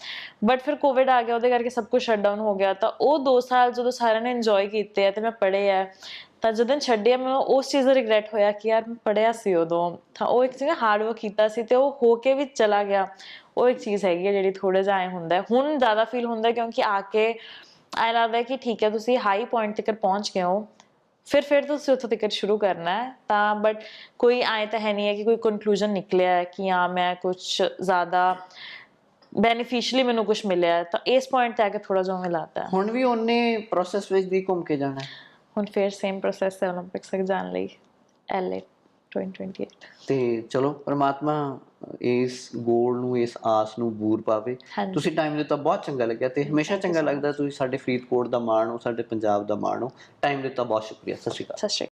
ਬਟ ਫਿਰ ਕੋਵਿਡ ਆ ਗਿਆ, ਉਹਦੇ ਕਰਕੇ ਸਭ ਕੁਝ ਸ਼ਟ ਡਾਊਨ ਹੋ ਗਿਆ। ਤਾਂ ਉਹ 2 ਸਾਲ ਜਦੋਂ ਸਾਰਿਆਂ ਨੇ ਇੰਜੋਏ ਕੀਤੇ ਆ ਤੇ ਮੈਂ ਪੜ੍ਹੇ ਆ ਤਾਂ ਜਦੋਂ ਛੱਡਿਆ, ਮੈਨੂੰ ਉਸ ਚੀਜ਼ ਦਾ ਰਿਗਰੈਟ ਹੋਇਆ ਕਿ ਯਾਰ ਮੈਂ ਪੜਿਆ ਸੀ ਉਦੋਂ। ਤਾਂ ਉਹ ਇੱਕ ਚੀਜ਼ ਹਾਰਡ ਵਰਕ ਕੀਤਾ ਸੀ ਤੇ ਉਹ ਹੋ ਕੇ ਵੀ ਚਲਾ ਗਿਆ। ਉਹ ਇੱਕ ਚੀਜ਼ ਹੈਗੀ ਹੈ ਜਿਹੜੀ ਥੋੜਾ ਜਿਹਾ ਐ ਹੁੰਦਾ। ਹੁਣ ਜ਼ਿਆਦਾ ਫੀਲ ਹੁੰਦਾ ਕਿਉਂਕਿ ਆ ਕੇ ਐ ਲੱਗਦਾ ਕਿ ਠੀਕ ਹੈ, ਤੁਸੀਂ ਹਾਈ ਪੁਆਇੰਟ ਤੱਕ ਪਹੁੰਚ ਗਏ ਹੋ। ਫਿਰ ਫਿਰ ਤੁਸੀਂ ਉੱਥੋਂ ਤੱਕ ਸ਼ੁਰੂ ਕਰਨਾ ਹੈ। ਤਾਂ ਬਟ ਕੋਈ ਆਏ ਤਾਂ ਹੈ ਨਹੀਂ ਹੈ ਕਿ ਕੋਈ ਕਨਕਲੂਜਨ ਨਿਕਲਿਆ ਹੈ ਕਿ ਹਾਂ ਮੈਂ ਕੁਝ ਜ਼ਿਆਦਾ ਬੈਨੀਫੀਸ਼ੀਅਲੀ ਮੈਨੂੰ ਕੁਝ ਮਿਲਿਆ ਤਾਂ ਇਸ ਪੁਆਇੰਟ ਤੇ ਆ ਕੇ ਥੋੜਾ ਜਿਹਾ ਹਿਲਾਤਾ ਹੁਣ ਵੀ ਉਹਨੇ ਪ੍ਰੋਸੈਸ ਵਿੱਚ ਵੀ ਘੁੰਮ ਕੇ ਜਾਣਾ ਹੁਣ ਫਿਰ ਸੇਮ ਪ੍ਰੋਸੈਸ ਹੈ 올림픽ਸ ਤੱਕ ਜਾਣ ਲਈ। ਐਲਏ 2028 ਤੇ ਚਲੋ ਪ੍ਰਮਾਤਮਾ ਇਸ ਗੋਲ ਨੂੰ ਇਸ ਆਸ ਨੂੰ ਬੂਰ ਪਾਵੇ। ਤੁਸੀਂ ਟਾਈਮ ਦਿੱਤਾ ਬਹੁਤ ਚੰਗਾ ਲੱਗਿਆ ਤੇ ਹਮੇਸ਼ਾ ਚੰਗਾ ਲੱਗਦਾ ਤੁਸੀਂ ਸਾਡੇ ਫਰੀਦਕੋਟ ਦਾ ਮਾਣ ਹੋ ਸਾਡੇ ਪੰਜਾਬ ਦਾ ਮਾਣ ਹੋ। ਟਾਈਮ ਦਿੱਤਾ ਬਹੁਤ ਸ਼ੁਕਰੀਆ। ਸਤਿ ਸ਼੍ਰੀ ਅਕਾਲ। ਸਤਿ ਸ਼੍ਰੀ ਅਕਾਲ।